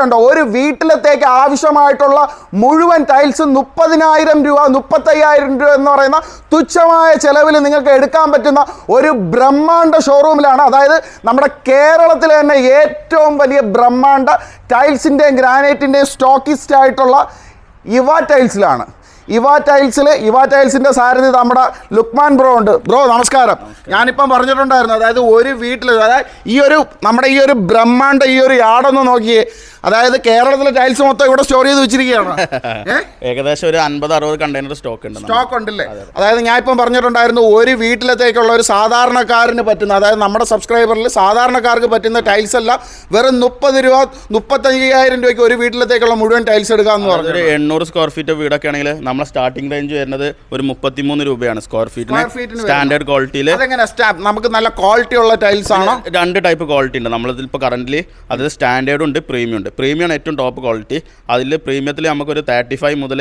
ഉണ്ടോ? ഒരു വീട്ടിലത്തേക്ക് ആവശ്യമായിട്ടുള്ള മുഴുവൻ ടൈൽസ് മുപ്പതിനായിരം രൂപ മുപ്പത്തയ്യായിരം രൂപ എന്ന് പറയുന്ന തുച്ഛമായ ചെലവിൽ നിങ്ങൾക്ക് എടുക്കാൻ പറ്റുന്ന ഒരു ബ്രഹ്മാണ്ട ഷോറൂമിലാണ് അതായത് നമ്മുടെ കേരളത്തിലെ തന്നെ ഏറ്റവും വലിയ ബ്രഹ്മാണ്ട ടൈൽസിന്റെയും ഗ്രാനൈറ്റിന്റെയും സ്റ്റോക്കിസ്റ്റ് ആയിട്ടുള്ള ഇവ ടൈൽസിലാണ് ഇവ ടൈൽസിൽ ഇവാ ടൈൽസിന്റെ സാരഥി നമ്മുടെ ലുക്മാൻ ബ്രോ ഉണ്ട്. ബ്രോ നമസ്കാരം. ഞാനിപ്പം പറഞ്ഞിട്ടുണ്ടായിരുന്നു അതായത് ഒരു വീട്ടിൽ അതായത് ഈ ഒരു നമ്മുടെ ഈ ഒരു ബ്രഹ്മാണ്ട ഈ ഒരു യാർഡൊന്ന് നോക്കിയേ. അതായത് കേരളത്തിലെ ടൈൽസ് മൊത്തം ഇവിടെ സ്റ്റോർ ചെയ്ത് വെച്ചിരിക്കുകയാണ്. ഏകദേശം ഒരു അൻപത് അറുപത് കണ്ടെയ്നർ സ്റ്റോക്ക് ഉണ്ട്. സ്റ്റോക്ക് ഉണ്ടല്ലേ? അതായത് ഞാൻ ഇപ്പം പറഞ്ഞിട്ടുണ്ടായിരുന്നു ഒരു വീട്ടിലത്തേക്കുള്ള ഒരു സാധാരണക്കാരന് പറ്റുന്ന അതായത് നമ്മുടെ സബ്സ്ക്രൈബറിൽ സാധാരണക്കാർക്ക് പറ്റുന്ന ടൈൽസ് എല്ലാം വെറും മുപ്പത് രൂപ മുപ്പത്തയ്യായിരം രൂപയ്ക്ക് ഒരു വീട്ടിലത്തേക്കുള്ള മുഴുവൻ ടൈൽസ് എടുക്കാന്ന് പറഞ്ഞു എണ്ണൂറ് സ്ക്വയർ ഫീറ്റ് വീടൊക്കെ ആണെങ്കിൽ നമ്മളെ സ്റ്റാർട്ടിംഗ് റേഞ്ച് വരുന്നത് ഒരു മുപ്പത്തിമൂന്ന് രൂപയാണ് സ്ക്വയർ ഫീറ്റിന് സ്റ്റാൻഡേർഡ് ക്വാളിറ്റിയിൽ നമുക്ക് നല്ല ക്വാളിറ്റി ഉള്ള ടൈൽസ് ആണ്? രണ്ട് ടൈപ്പ് ക്വാളിറ്റി ഉണ്ട്. നമ്മളിതിൽ ഇപ്പോൾ കറന്റ് അത് സ്റ്റാൻഡേർഡ് ഉണ്ട് പ്രീമിയം ഉണ്ട്. പ്രീമിയം ഏറ്റവും ടോപ്പ് ക്വാളിറ്റി അതിൽ പ്രീമിയത്തിൽ നമുക്കൊരു തേർട്ടി ഫൈവ് മുതൽ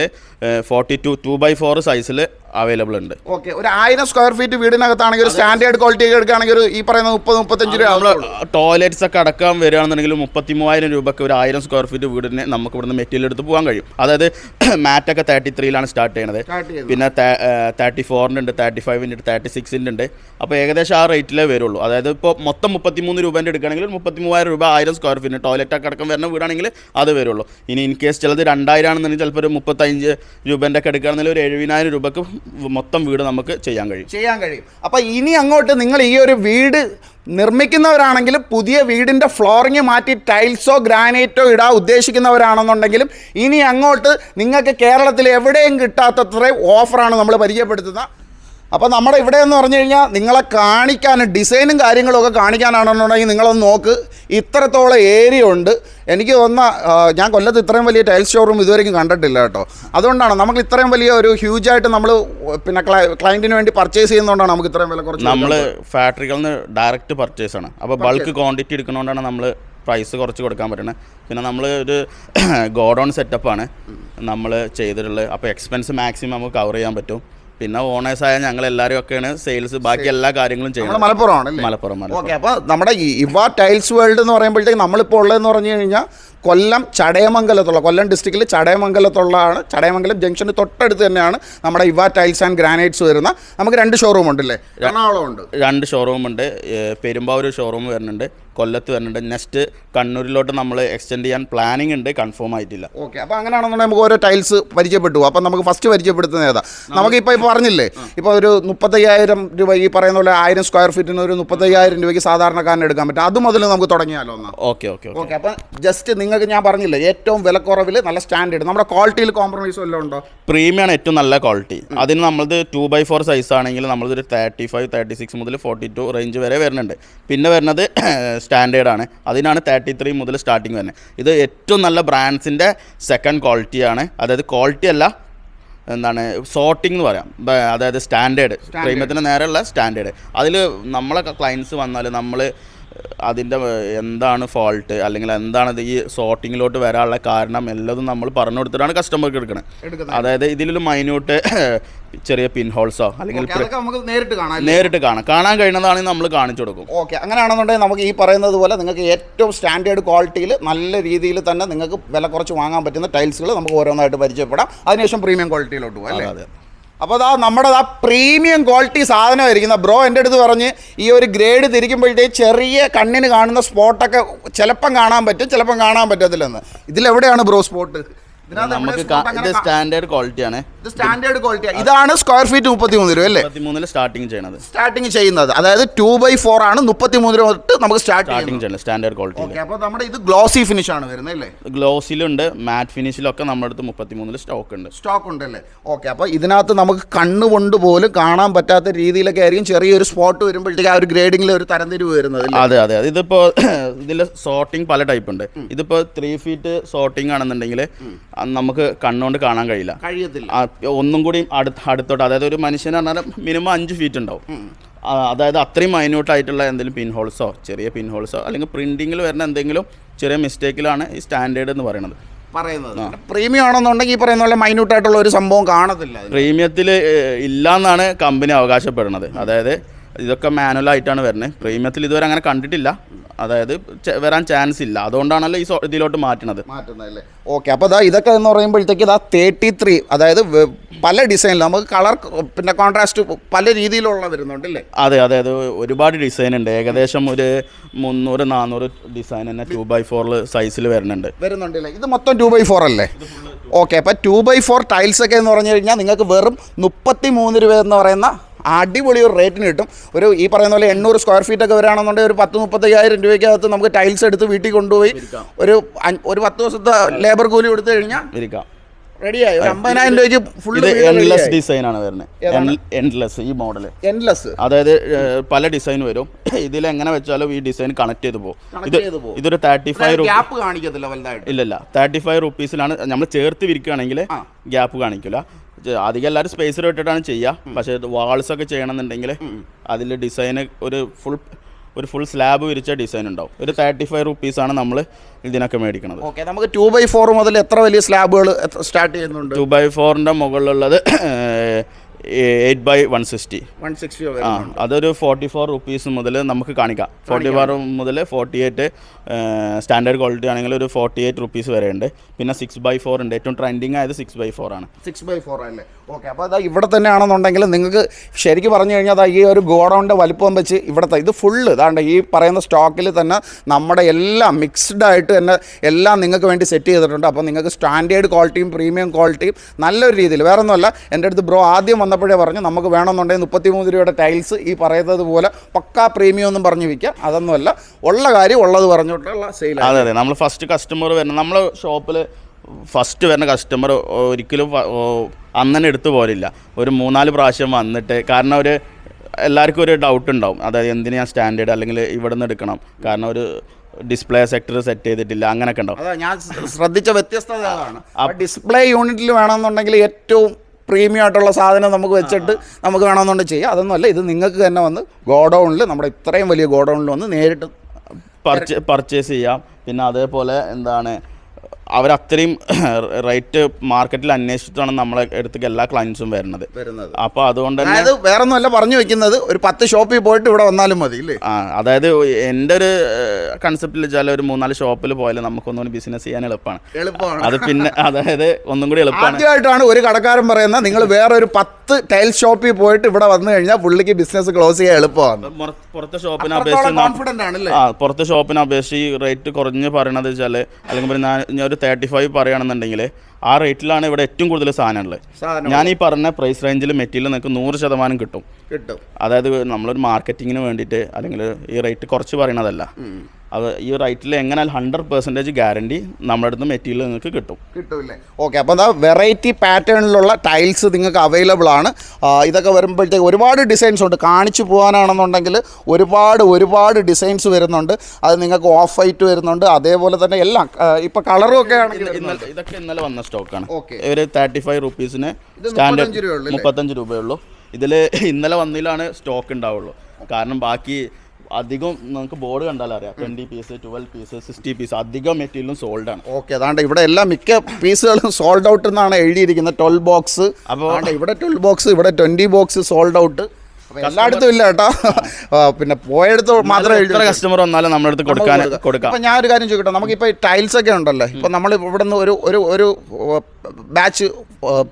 forty two two by four സൈസിൽ അവൈലബിൾ ഉണ്ട്. ഓക്കെ ഒരു ആയിരം സ്ക്വയർ ഫീറ്റ് വീടിനകത്താണെങ്കിൽ ഒരു സ്റ്റാൻഡേർഡ് ക്വാളിറ്റി എടുക്കുകയാണെങ്കിൽ ഒരു ഈ പറയുന്ന മുപ്പത് മുപ്പത്തഞ്ച് രൂപ ടോയ്ലറ്റ്സ് ഒക്കെ അടക്കം വരികയാണെന്നുണ്ടെങ്കിൽ മുപ്പത്തി മൂവായിരം രൂപയ്ക്ക് ഒരു ആയിരം സ്ക്വയർ ഫീറ്റ് വീടിനെ നമുക്ക് ഇവിടുന്ന് മെറ്റീരിയൽ എടുത്ത് പോകാൻ കഴിയും. അതായത് മാറ്റൊക്കെ തേർട്ടി ത്രീയിലാണ് സ്റ്റാർട്ട് ചെയ്യണത്. പിന്നെ തേർട്ടി ഫോറിന്റെ ഉണ്ട് തേർട്ടി ഫൈവിന്റെ ഉണ്ട് തേർട്ടി സിക്സിന്റെ ഉണ്ട്. അപ്പോൾ ഏകദേശം ആ റേറ്റിലേ വരുള്ളൂ. അതായത് ഇപ്പോൾ മൊത്തം മുപ്പത്തിമൂന്ന് രൂപേന്റെ എടുക്കുകയാണെങ്കിൽ മുപ്പത്തി മൂവായിരം രൂപ ആയിരം സ്ക്വയർ ഫീറ്റ് ടോയ്ലറ്റ് ഒക്കെ അടക്കം വരുന്ന വീടാണെങ്കിൽ അത് വരുള്ളൂ. ഇനി ഇൻ കേസ് ചിലത് രണ്ടായിരം ആണെന്നുണ്ടെങ്കിൽ ചിലപ്പോൾ ഒരു മുപ്പത്തഞ്ച് രൂപേന്റെ ഒക്കെ എടുക്കുകയാണെങ്കിൽ ഒരു എഴുപതിനായിരം രൂപക്ക് മൊത്തം വീട് നമുക്ക് ചെയ്യാൻ കഴിയും. ചെയ്യാൻ കഴിയും. അപ്പോൾ ഇനി അങ്ങോട്ട് നിങ്ങൾ ഈ ഒരു വീട് നിർമ്മിക്കുന്നവരാണെങ്കിൽ പുതിയ വീടിന്റെ ഫ്ലോറിങ് മാറ്റി ടൈൽസോ ഗ്രാനൈറ്റോ ഇടാൻ ഉദ്ദേശിക്കുന്നവരാണെന്നുണ്ടെങ്കിലും ഇനി അങ്ങോട്ട് നിങ്ങൾക്ക് കേരളത്തിൽ എവിടെയും കിട്ടാത്തത്ര ഓഫറാണ് നമ്മൾ പരിചയപ്പെടുത്തുന്നത്. അപ്പോൾ നമ്മുടെ ഇവിടെ എന്ന് പറഞ്ഞു കഴിഞ്ഞാൽ നിങ്ങളെ കാണിക്കാൻ ഡിസൈനും കാര്യങ്ങളും ഒക്കെ കാണിക്കാനാണെന്നുണ്ടെങ്കിൽ നിങ്ങളൊന്ന് നോക്ക്. ഇത്രത്തോളം ഏരിയ ഉണ്ട്. എനിക്ക് തോന്നുന്ന ഞാൻ കൊല്ലത്ത് ഇത്രയും വലിയ ടൈൽസ് ഷോറൂം ഇതുവരെയും കണ്ടിട്ടില്ല കേട്ടോ. അതുകൊണ്ടാണ് നമുക്ക് ഇത്രയും വലിയ ഒരു ഹ്യൂജ് ആയിട്ട് നമ്മൾ പിന്നെ ക്ലയന്റിന് വേണ്ടി പർച്ചേസ് ചെയ്യുന്നതുകൊണ്ടാണ് നമുക്ക് ഇത്രയും വില കുറച്ച് നമ്മൾ ഫാക്ടറികളിൽ നിന്ന് ഡയറക്റ്റ് പർച്ചേസ് ആണ്. അപ്പോൾ ബൾക്ക് ക്വാണ്ടിറ്റി എടുക്കുന്നതുകൊണ്ടാണ് നമ്മൾ പ്രൈസ് കുറച്ച് കൊടുക്കാൻ പറ്റണേ പിന്നെ നമ്മൾ ഒരു ഗോഡൗൺ സെറ്റപ്പാണ് നമ്മൾ ചെയ്തിട്ടുള്ളത്. അപ്പോൾ എക്സ്പെൻസ് മാക്സിമം നമുക്ക് കവർ ചെയ്യാൻ പറ്റും. പിന്നെ ഓണേഴ്സായ ഞങ്ങൾ എല്ലാവരും ഒക്കെയാണ് സെയിൽസ് ബാക്കി എല്ലാ കാര്യങ്ങളും ചെയ്യുന്നത്. മലപ്പുറമാണ് മലപ്പുറം മലപ്പുറം. ഓക്കെ അപ്പോൾ നമ്മുടെ ഈ ഇവ ടൈൽസ് വേൾഡ് എന്ന് പറയുമ്പോഴത്തേക്ക് നമ്മളിപ്പോൾ ഉള്ളതെന്ന് പറഞ്ഞു കഴിഞ്ഞാൽ കൊല്ലം ചടയമംഗലത്തുള്ള കൊല്ലം ഡിസ്ട്രിക്റ്റിൽ ചടയമംഗലത്തുള്ളതാണ്. ചടയമംഗലം ജംഗ്ഷന് തൊട്ടടുത്ത് തന്നെയാണ് നമ്മുടെ ഇവ ടൈൽസ് ആൻഡ് ഗ്രാനൈറ്റ്സ് വരുന്ന. നമുക്ക് രണ്ട് ഷോറൂം ഉണ്ടല്ലേ? എറണാകുളം ഉണ്ട് രണ്ട് ഷോറൂം ഉണ്ട്. പെരുമ്പാവൂർ ഷോറൂം വരുന്നുണ്ട്. കൊല്ലത്ത് വരുന്നുണ്ട്. നെക്സ്റ്റ് കണ്ണൂരിലോട്ട് നമ്മൾ എക്സ്റ്റെൻഡ് ചെയ്യാൻ പ്ലാനിങ് ഉണ്ട്. കൺഫേം ആയിട്ടില്ല. ഓക്കെ അപ്പോൾ അങ്ങനെയാണെന്നുണ്ടെങ്കിൽ നമുക്ക് ഓരോ ടൈൽസ് പരിചയപ്പെട്ടു. അപ്പം നമുക്ക് ഫസ്റ്റ് പരിചയപ്പെടുത്തുന്ന ഏതാ? നമുക്ക് ഇപ്പോൾ പറഞ്ഞില്ലേ? ഇപ്പോൾ ഒരു മുപ്പത്തയ്യായിരം രൂപ ഈ പറയുന്ന പോലെ ആയിരം സ്ക്വയർ ഫീറ്റിന് ഒരു മുപ്പത്തയ്യായിരം രൂപയ്ക്ക് സാധാരണക്കാരന് എടുക്കാൻ പറ്റും. അത് മുതൽ നമുക്ക് തുടങ്ങിയാലോ എന്നാൽ ഓക്കെ ഓക്കെ ഓക്കെ അപ്പോൾ അപ്പം ജസ്റ്റ് നിങ്ങൾക്ക് ഞാൻ പറഞ്ഞില്ലേ ഏറ്റവും വിലക്കുറവിൽ നല്ല സ്റ്റാൻഡേർഡ് നമ്മുടെ ക്വാളിറ്റിയിൽ കോംപ്രമൈസ് വല്ലതും ഉണ്ടോ? പ്രീമിയമാണ് ഏറ്റവും നല്ല ക്വാളിറ്റി അതിന് നമ്മളത് ടു ബൈ ഫോർ സൈസ് ആണെങ്കിൽ നമ്മളതൊരു തേർട്ടി ഫൈവ് തേർട്ടി സിക്സ് മുതൽ ഫോർട്ടി ടു റേഞ്ച് വരെ വരുന്നുണ്ട്. പിന്നെ വരുന്നത് സ്റ്റാൻഡേർഡ് ആണ് അതിനാണ് തേർട്ടി ത്രീ മുതൽ സ്റ്റാർട്ടിങ് വരുന്നത്. ഇത് ഏറ്റവും നല്ല ബ്രാൻഡ്സിന്റെ സെക്കൻഡ് ക്വാളിറ്റിയാണ് അതായത് ക്വാളിറ്റി അല്ല എന്താണ് സോർട്ടിംഗ് എന്ന് പറയാം. അതായത് സ്റ്റാൻഡേർഡ്. പ്രീമിയത്തിന് നേരെയുള്ള സ്റ്റാൻഡേർഡ്. അതിൽ നമ്മളെ ക്ലയൻസ് വന്നാൽ നമ്മൾ അതിന്റെ എന്താണ് ഫോൾട്ട് അല്ലെങ്കിൽ എന്താണ് ഈ സോർട്ടിങ്ങിലോട്ട് വരാനുള്ള കാരണം? എല്ലതും നമ്മൾ പറഞ്ഞു കൊടുത്തിട്ടാണ് കസ്റ്റമർക്ക് എടുക്കുന്നത്. അതായത് ഇതിലൊരു മൈന്യൂട്ട് ചെറിയ പിൻഹോൾസോ അല്ലെങ്കിൽ നമുക്ക് നേരിട്ട് കാണാം നേരിട്ട് കാണാം. കാണാൻ കഴിയുന്നതാണെങ്കിൽ നമ്മൾ കാണിച്ചു കൊടുക്കും. ഓക്കെ അങ്ങനെയാണെന്നുണ്ടെങ്കിൽ നമുക്ക് ഈ പറയുന്നത് പോലെ നിങ്ങൾക്ക് ഏറ്റവും സ്റ്റാൻഡേർഡ് ക്വാളിറ്റിയിൽ നല്ല രീതിയിൽ തന്നെ നിങ്ങൾക്ക് വില കുറച്ച് വാങ്ങാൻ പറ്റുന്ന ടൈൽസുകൾ നമുക്ക് ഓരോന്നായിട്ട് പരിചയപ്പെടാം. അതിനുശേഷം പ്രീമിയം ക്വാളിറ്റിയിലോട്ട് പോകും അല്ലേ? അതെ. അപ്പോൾ അതാ നമ്മുടെ ആ പ്രീമിയം ക്വാളിറ്റി സാധനമായിരിക്കുന്ന ബ്രോ എന്റെ അടുത്ത് പറഞ്ഞ് ഈ ഒരു ഗ്രേഡ് തിരിക്കുമ്പോഴത്തേക്ക് ചെറിയ കണ്ണിന് കാണുന്ന സ്പോട്ടൊക്കെ ചിലപ്പം കാണാൻ പറ്റും ചിലപ്പം കാണാൻ പറ്റത്തില്ലെന്ന്. ഇതിലെവിടെയാണ് ബ്രോ സ്പോട്ട്? നമുക്ക് ഇത് സ്റ്റാൻഡേർഡ് ക്വാളിറ്റിയാണ് ഇത് സ്റ്റാൻഡേർഡ് ക്വാളിറ്റി ഇതാണ് സ്ക്വയർ ഫീറ്റ് മുപ്പത്തി മൂന്ന് രൂപ അല്ലേ? മുപ്പത്തിമൂന്നിൽ സ്റ്റാർട്ടിങ് ചെയ്യുന്നത് സ്റ്റാർട്ടിങ് ചെയ്യുന്നത്. അതായത് ടു ബൈ ഫോർ ആണ് മുപ്പത്തി മൂന്ന് രൂപ തൊട്ട് നമുക്ക് സ്റ്റാർട്ടിംഗ് ചെയ്യുന്നത്. സ്റ്റാൻഡേർഡ് ക്വാളിറ്റി അപ്പോൾ നമ്മുടെ ഇത് ഗ്ലോസി ഫിനിഷ് ആണ് വരുന്നത് അല്ലേ? ഗ്ലോസിലുണ്ട് മാറ്റ് ഫിനിഷിലൊക്കെ നമ്മുടെ അടുത്ത് മുപ്പത്തി മൂന്നിൽ സ്റ്റോക്ക് ഉണ്ട്. സ്റ്റോക്ക് ഉണ്ട് അല്ലേ? ഓക്കെ അപ്പോൾ ഇതിനകത്ത് നമുക്ക് കണ്ണുകൊണ്ട് പോലും കാണാൻ പറ്റാത്ത രീതിയിലൊക്കെ ആയിരിക്കും ചെറിയൊരു സ്പോട്ട് വരുമ്പോഴത്തേക്ക് ആ ഒരു ഗ്രേഡിംഗിൽ ഒരു തരംതിരിവ് വരുന്നത്? അതെ അതെ. ഇതിപ്പോ ഇതിൽ സോർട്ടിംഗ് പല ടൈപ്പ് ഉണ്ട്. ഇതിപ്പോ ത്രീ ഫീറ്റ് സോർട്ടിംഗ് ആണെന്നുണ്ടെങ്കിൽ നമുക്ക് കണ്ണുകൊണ്ട് കാണാൻ കഴിയില്ല. കഴിയത്തില്ല. ഒന്നും കൂടി അടുത്ത് അടുത്തോട്ട് അതായത് ഒരു മനുഷ്യന് പറഞ്ഞാൽ മിനിമം അഞ്ച് ഫീറ്റ് ഉണ്ടാവും. അതായത് അത്രയും മൈന്യൂട്ടായിട്ടുള്ള എന്തെങ്കിലും പിൻ ഹോൾസോ ചെറിയ പിൻ ഹോൾസോ അല്ലെങ്കിൽ പ്രിന്റിങ്ങിൽ വരുന്ന എന്തെങ്കിലും ചെറിയ മിസ്റ്റേക്കിലാണ് ഈ സ്റ്റാൻഡേർഡ് എന്ന് പറയുന്നത്. പറയുന്നത്. പ്രീമിയം ആണെന്നുണ്ടെങ്കിൽ ഈ പറയുന്ന പോലെ മൈന്യൂട്ട് ആയിട്ടുള്ള ഒരു സംഭവം കാണത്തില്ല. പ്രീമിയത്തിൽ ഇല്ല എന്നാണ് കമ്പനി അവകാശപ്പെടുന്നത്. അതായത് ഇതൊക്കെ മാനുവലായിട്ടാണ് വരുന്നത് പ്രീമിയത്തിൽ ഇതുവരെ അങ്ങനെ കണ്ടിട്ടില്ല. അതായത് വരാൻ ചാൻസ് ഇല്ല. അതുകൊണ്ടാണല്ലോ ഈ ഇതിലോട്ട് മാറ്റണത്. മാറ്റുന്നതല്ലേ? ഓക്കെ അപ്പോൾ അതാ ഇതൊക്കെ എന്ന് പറയുമ്പോഴത്തേക്ക് ഇതാ തേർട്ടി ത്രീ അതായത് പല ഡിസൈനിൽ നമുക്ക് കളർ പിന്നെ കോൺട്രാസ്റ്റ് പല രീതിയിലുള്ള വരുന്നുണ്ട് അല്ലേ അതെ അതെ അത്. ഒരുപാട് ഡിസൈൻ ഉണ്ട്. ഏകദേശം ഒരു മുന്നൂറ് നാനൂറ് ഡിസൈൻ തന്നെ ടു ബൈ ഫോറിൽ സൈസിൽ വരുന്നുണ്ട്. വരുന്നുണ്ടല്ലേ? ഇത് മൊത്തം ടു ബൈ ഫോർ അല്ലേ? ഓക്കെ അപ്പോൾ ടു ബൈ ഫോർ ടൈൽസ് ഒക്കെ എന്ന് പറഞ്ഞു കഴിഞ്ഞാൽ നിങ്ങൾക്ക് വെറും മുപ്പത്തി മൂന്ന് രൂപ എന്ന് പറയുന്ന അടിപൊളി ഒരു റേറ്റിന് കിട്ടും. ഒരു ഈ പറയുന്ന പോലെ എണ്ണൂറ് സ്ക്വയർ ഫീറ്റ് ഒക്കെ വരാണെന്നുണ്ടെങ്കിൽ ഒരു പത്ത് മുപ്പത്തയ്യായിരം രൂപയ്ക്കകത്ത് നമുക്ക് ടൈൽസ് എടുത്ത് വീട്ടിൽ കൊണ്ടുപോയി ഒരു ഒരു പത്ത് ദിവസത്തെ ലേബർ കൂലി കൊടുത്തു കഴിഞ്ഞാൽ റെഡിയായി ഒരു അമ്പതിനായിരം രൂപയ്ക്ക് ഫുൾ ഇത് എൻലെസ് ഡിസൈൻ ആണ് വരുന്നത്. എൻലെസ് ഈ മോഡൽ എൻലെസ് അതായത് പല ഡിസൈൻ വരും. ഇതിൽ എങ്ങനെ വെച്ചാലും ഈ ഡിസൈൻ കണക്ട് ചെയ്ത് പോകും. ഇത് ഇതൊരു തേർട്ടി ഫൈവ് ഗ്യാപ്പ് കാണിക്കത്തില്ല വലുതായിട്ട്. ഇല്ലല്ല. തേർട്ടി ഫൈവ് റുപ്പീസിലാണ് നമ്മൾ ചേർത്ത് വിരിക്കുകയാണെങ്കിൽ ഗ്യാപ്പ് കാണിക്കില്ല. അധികം എല്ലാവരും സ്പേസ് ഇട്ടിട്ടാണ് ചെയ്യുക പക്ഷേ വാൾസ് ഒക്കെ ചെയ്യണമെന്നുണ്ടെങ്കിൽ അതിൽ ഡിസൈന് ഒരു ഫുൾ ഒരു ഫുൾ സ്ലാബ് വിരിച്ച ഡിസൈൻ ഉണ്ടാവും. ഒരു തേർട്ടി ഫൈവ് റുപ്പീസാണ് നമ്മൾ ഇതിനൊക്കെ മേടിക്കുന്നത് ഓക്കെ നമുക്ക് ടു ബൈ ഫോർ മുതൽ എത്ര വലിയ സ്ലാബുകൾ സ്റ്റാർട്ട് ചെയ്യുന്നുണ്ട്? ടു ബൈ ഫോറിന്റെ മുകളിലുള്ളത് eight by one sixty. One sixty ആ അതൊരു ഫോർട്ടി ഫോർ റുപ്പീസ് മുതൽ നമുക്ക് കാണിക്കാം. ഫോർട്ടി ഫോർ മുതൽ ഫോർട്ടി എയ്റ്റ് സ്റ്റാൻഡേർഡ് ക്വാളിറ്റി ആണെങ്കിൽ ഒരു ഫോർട്ടി എയ്റ്റ് റുപ്പീസ് വരെ ഉണ്ട്. പിന്നെ സിക്സ് ബൈ ഫോർ ഉണ്ട്. ഏറ്റവും ട്രെൻഡിങ് ആയത് സിക്സ് ബൈ ഫോർ ആണ്. സിക്സ് ബൈ ഫോർ അല്ലേ? ഓക്കെ അപ്പോൾ അതാ ഇവിടെ തന്നെ ആണെന്നുണ്ടെങ്കിൽ നിങ്ങൾക്ക് ശരിക്ക് പറഞ്ഞു കഴിഞ്ഞാൽ അതാ ഈ ഒരു ഗോഡൗണിന്റെ വലിപ്പം വെച്ച് ഇവിടുത്തെ ഇത് ഫുള്ള് ഇതാണ്ട് ഈ പറയുന്ന സ്റ്റോക്കിൽ തന്നെ നമ്മുടെ എല്ലാം മിക്സ്ഡ് ആയിട്ട് തന്നെ എല്ലാം നിങ്ങൾക്ക് വേണ്ടി സെറ്റ് ചെയ്തിട്ടുണ്ട്. അപ്പോൾ നിങ്ങൾക്ക് സ്റ്റാൻഡേർഡ് ക്വാളിറ്റിയും പ്രീമിയം ക്വാളിറ്റിയും നല്ലൊരു രീതിയിൽ. വേറെ ഒന്നുമല്ല എന്റെ അടുത്ത് ബ്രോ ആദ്യം വന്നപ്പോഴേ പറഞ്ഞു നമുക്ക് വേണമെന്നുണ്ടെങ്കിൽ മുപ്പത്തിമൂന്ന് രൂപയുടെ ടൈൽസ് ഈ പറയുന്നത് പോലെ പക്കാ പ്രീമിയം ഒന്നും പറഞ്ഞു വിൽക്കാം. അതൊന്നുമല്ല ഉള്ള കാര്യം ഉള്ളത് പറഞ്ഞിട്ടുള്ള സെയിൽ അതെ അതെ. നമ്മൾ ഫസ്റ്റ് കസ്റ്റമർ വരുന്ന നമ്മൾ ഷോപ്പിൽ ഫസ്റ്റ് വരുന്ന കസ്റ്റമർ ഒരിക്കലും അന്നെ എടുത്തു പോരില്ല ഒരു മൂന്നാൽ പ്രാവശ്യം വന്നിട്ട് കാരണം ഒരു എല്ലാവർക്കും ഒരു ഡൗട്ട് ഉണ്ടാവും. അതായത് എന്തിനാ ഞാൻ സ്റ്റാൻഡേർഡ് അല്ലെങ്കിൽ ഇവിടെ നിന്ന് എടുക്കണം? കാരണം ഒരു ഡിസ്പ്ലേ സെക്ടർ സെറ്റ് ചെയ്തിട്ടില്ല അങ്ങനെയൊക്കെ ഉണ്ടാവും. ഞാൻ ശ്രദ്ധിച്ച വ്യത്യസ്തത ഡിസ്പ്ലേ യൂണിറ്റിൽ വേണമെന്നുണ്ടെങ്കിൽ ഏറ്റവും പ്രീമിയം ആയിട്ടുള്ള സാധനം നമുക്ക് വെച്ചിട്ട് നമുക്ക് വേണമെന്നുണ്ടെങ്കിൽ ചെയ്യാം. അതൊന്നുമല്ല ഇത് നിങ്ങൾക്ക് തന്നെ വന്ന് ഗോഡൗണിൽ നമ്മുടെ ഇത്രയും വലിയ ഗോഡൗണിൽ വന്ന് നേരിട്ട് പർച്ചേസ് ചെയ്യാം. പിന്നെ അതേപോലെ എന്താണ് അവരത്രയും റേറ്റ് മാർക്കറ്റിൽ അന്വേഷിച്ചിട്ടാണ് നമ്മളെ അടുത്തേക്ക് എല്ലാ ക്ലയൻസും വരുന്നത്. വരുന്നത്. അപ്പോൾ അതുകൊണ്ട് തന്നെ അതായത് വേറെ ഒന്നുമല്ല പറഞ്ഞു വെക്കുന്നത് ഒരു പത്ത് ഷോപ്പിൽ പോയിട്ട് ഇവിടെ വന്നാലും മതി ഇല്ലേ? ആ അതായത് എന്റെ ഒരു കൺസെപ്റ്റിൽ വെച്ചാൽ ഒരു മൂന്നാൽ ഷോപ്പിൽ പോയാലും നമുക്ക് ഒന്നുകൂടി ബിസിനസ് ചെയ്യാൻ എളുപ്പമാണ് എളുപ്പമാണ്. അത് പിന്നെ അതായത് ഒന്നും കൂടി എളുപ്പമാണ് ആദ്യമായിട്ടാണ് ഒരു കടക്കാരൻ പറയുന്നത് നിങ്ങൾ വേറെ ഒരു പത്ത് ടൈൽ ഷോപ്പിൽ പോയിട്ട് ഇവിടെ വന്നു കഴിഞ്ഞാൽ പുള്ളിക്ക് ബിസിനസ് ക്ലോസ് ചെയ്യാൻ എളുപ്പമാണ്. മുറ- പുറത്തെ ഷോപ്പിനെ അപേക്ഷിച്ച് നാ- കോൺഫിഡന്റ് ആണല്ലേ ആ പുറത്തെ ഷോപ്പിനെ അപേക്ഷിച്ച് ഈ റേറ്റ് കുറഞ്ഞ് പറയണത് വെച്ചാൽ അല്ലെങ്കിൽ ഞാൻ ഒരു തേർട്ടി ഫൈവ് പറയുകയാണെന്നുണ്ടെങ്കിൽ ആ റേറ്റിലാണ് ഇവിടെ ഏറ്റവും കൂടുതൽ സാധനമുള്ളത്. ഞാൻ ഈ പറഞ്ഞ പ്രൈസ് റേഞ്ചിൽ മെറ്റീരിയൽ നിങ്ങൾക്ക് നൂറ് ശതമാനം കിട്ടും. കിട്ടും. അതായത് നമ്മളൊരു മാർക്കറ്റിങ്ങിന് വേണ്ടിയിട്ട് അല്ലെങ്കിൽ ഈ റേറ്റ് കുറച്ച് പറയണതല്ല അത് ഈ റൈറ്റിൽ എങ്ങനെ ഹൺഡ്രഡ് പെർസെന്റേജ് ഗ്യാരണ്ടി നമ്മുടെ അടുത്ത് മെറ്റീരിയൽ നിങ്ങൾക്ക് കിട്ടും. കിട്ടൂല്ലേ? ഓക്കെ അപ്പോൾ എന്താ വെറൈറ്റി പാറ്റേണിലുള്ള ടൈൽസ് നിങ്ങൾക്ക് അവൈലബിൾ ആണ്. ഇതൊക്കെ വരുമ്പോഴത്തേക്ക് ഒരുപാട് ഡിസൈൻസ് ഉണ്ട്. കാണിച്ചു പോകാനാണെന്നുണ്ടെങ്കിൽ ഒരുപാട് ഒരുപാട് ഡിസൈൻസ് വരുന്നുണ്ട്. അത് നിങ്ങൾക്ക് ഓഫ് വൈറ്റ് വരുന്നുണ്ട്. അതേപോലെ തന്നെ എല്ലാം ഇപ്പോൾ കളറും ഒക്കെ ആണെങ്കിൽ ഇതൊക്കെ ഇന്നലെ വന്ന സ്റ്റോക്കാണ് ഓക്കെ ഒരു തേർട്ടി ഫൈവ് റുപ്പീസിന് സ്റ്റാൻഡേർഡ് 35 രൂപയേ ഉള്ളൂ അല്ലേ? മുപ്പത്തഞ്ച് രൂപയുള്ളൂ ഇതിൽ ഇന്നലെ വന്നതിലാണ് സ്റ്റോക്ക് ഉണ്ടാവുള്ളൂ. കാരണം ബാക്കി അധികം നമുക്ക് ബോർഡ് കണ്ടാൽ അറിയാം. Twenty piece twelve piece sixty piece അധികം മെറ്റീരിയലും സോൾഡ് ആണ്. ഓക്കെ അതാണ്ട് ഇവിടെ എല്ലാം മിക്ക പീസുകളും സോൾഡ് ഔട്ട് എന്നാണ് എഴുതിയിരിക്കുന്നത്. ട്വൽവ് ബോക്സ് അപ്പോൾ ഇവിടെ ട്വൽവ് ബോക്സ് ഇവിടെ ട്വന്റി ബോക്സ് സോൾഡ് ഔട്ട് എല്ലായിടത്തും ഇല്ല കേട്ടോ. പിന്നെ പോയടുത്ത് മാത്രമേ എത്ര കസ്റ്റമർ വന്നാലും നമ്മുടെ അടുത്ത് കൊടുക്കാൻ കൊടുക്കാം. അപ്പം ഞാൻ ഒരു കാര്യം ചോദിക്കട്ടെ. നമുക്കിപ്പോൾ ഈ ടൈൽസ് ഒക്കെ ഉണ്ടല്ലോ. ഇപ്പം നമ്മൾ ഇവിടെ നിന്ന് ഒരു ഒരു ഒരു ബാച്ച്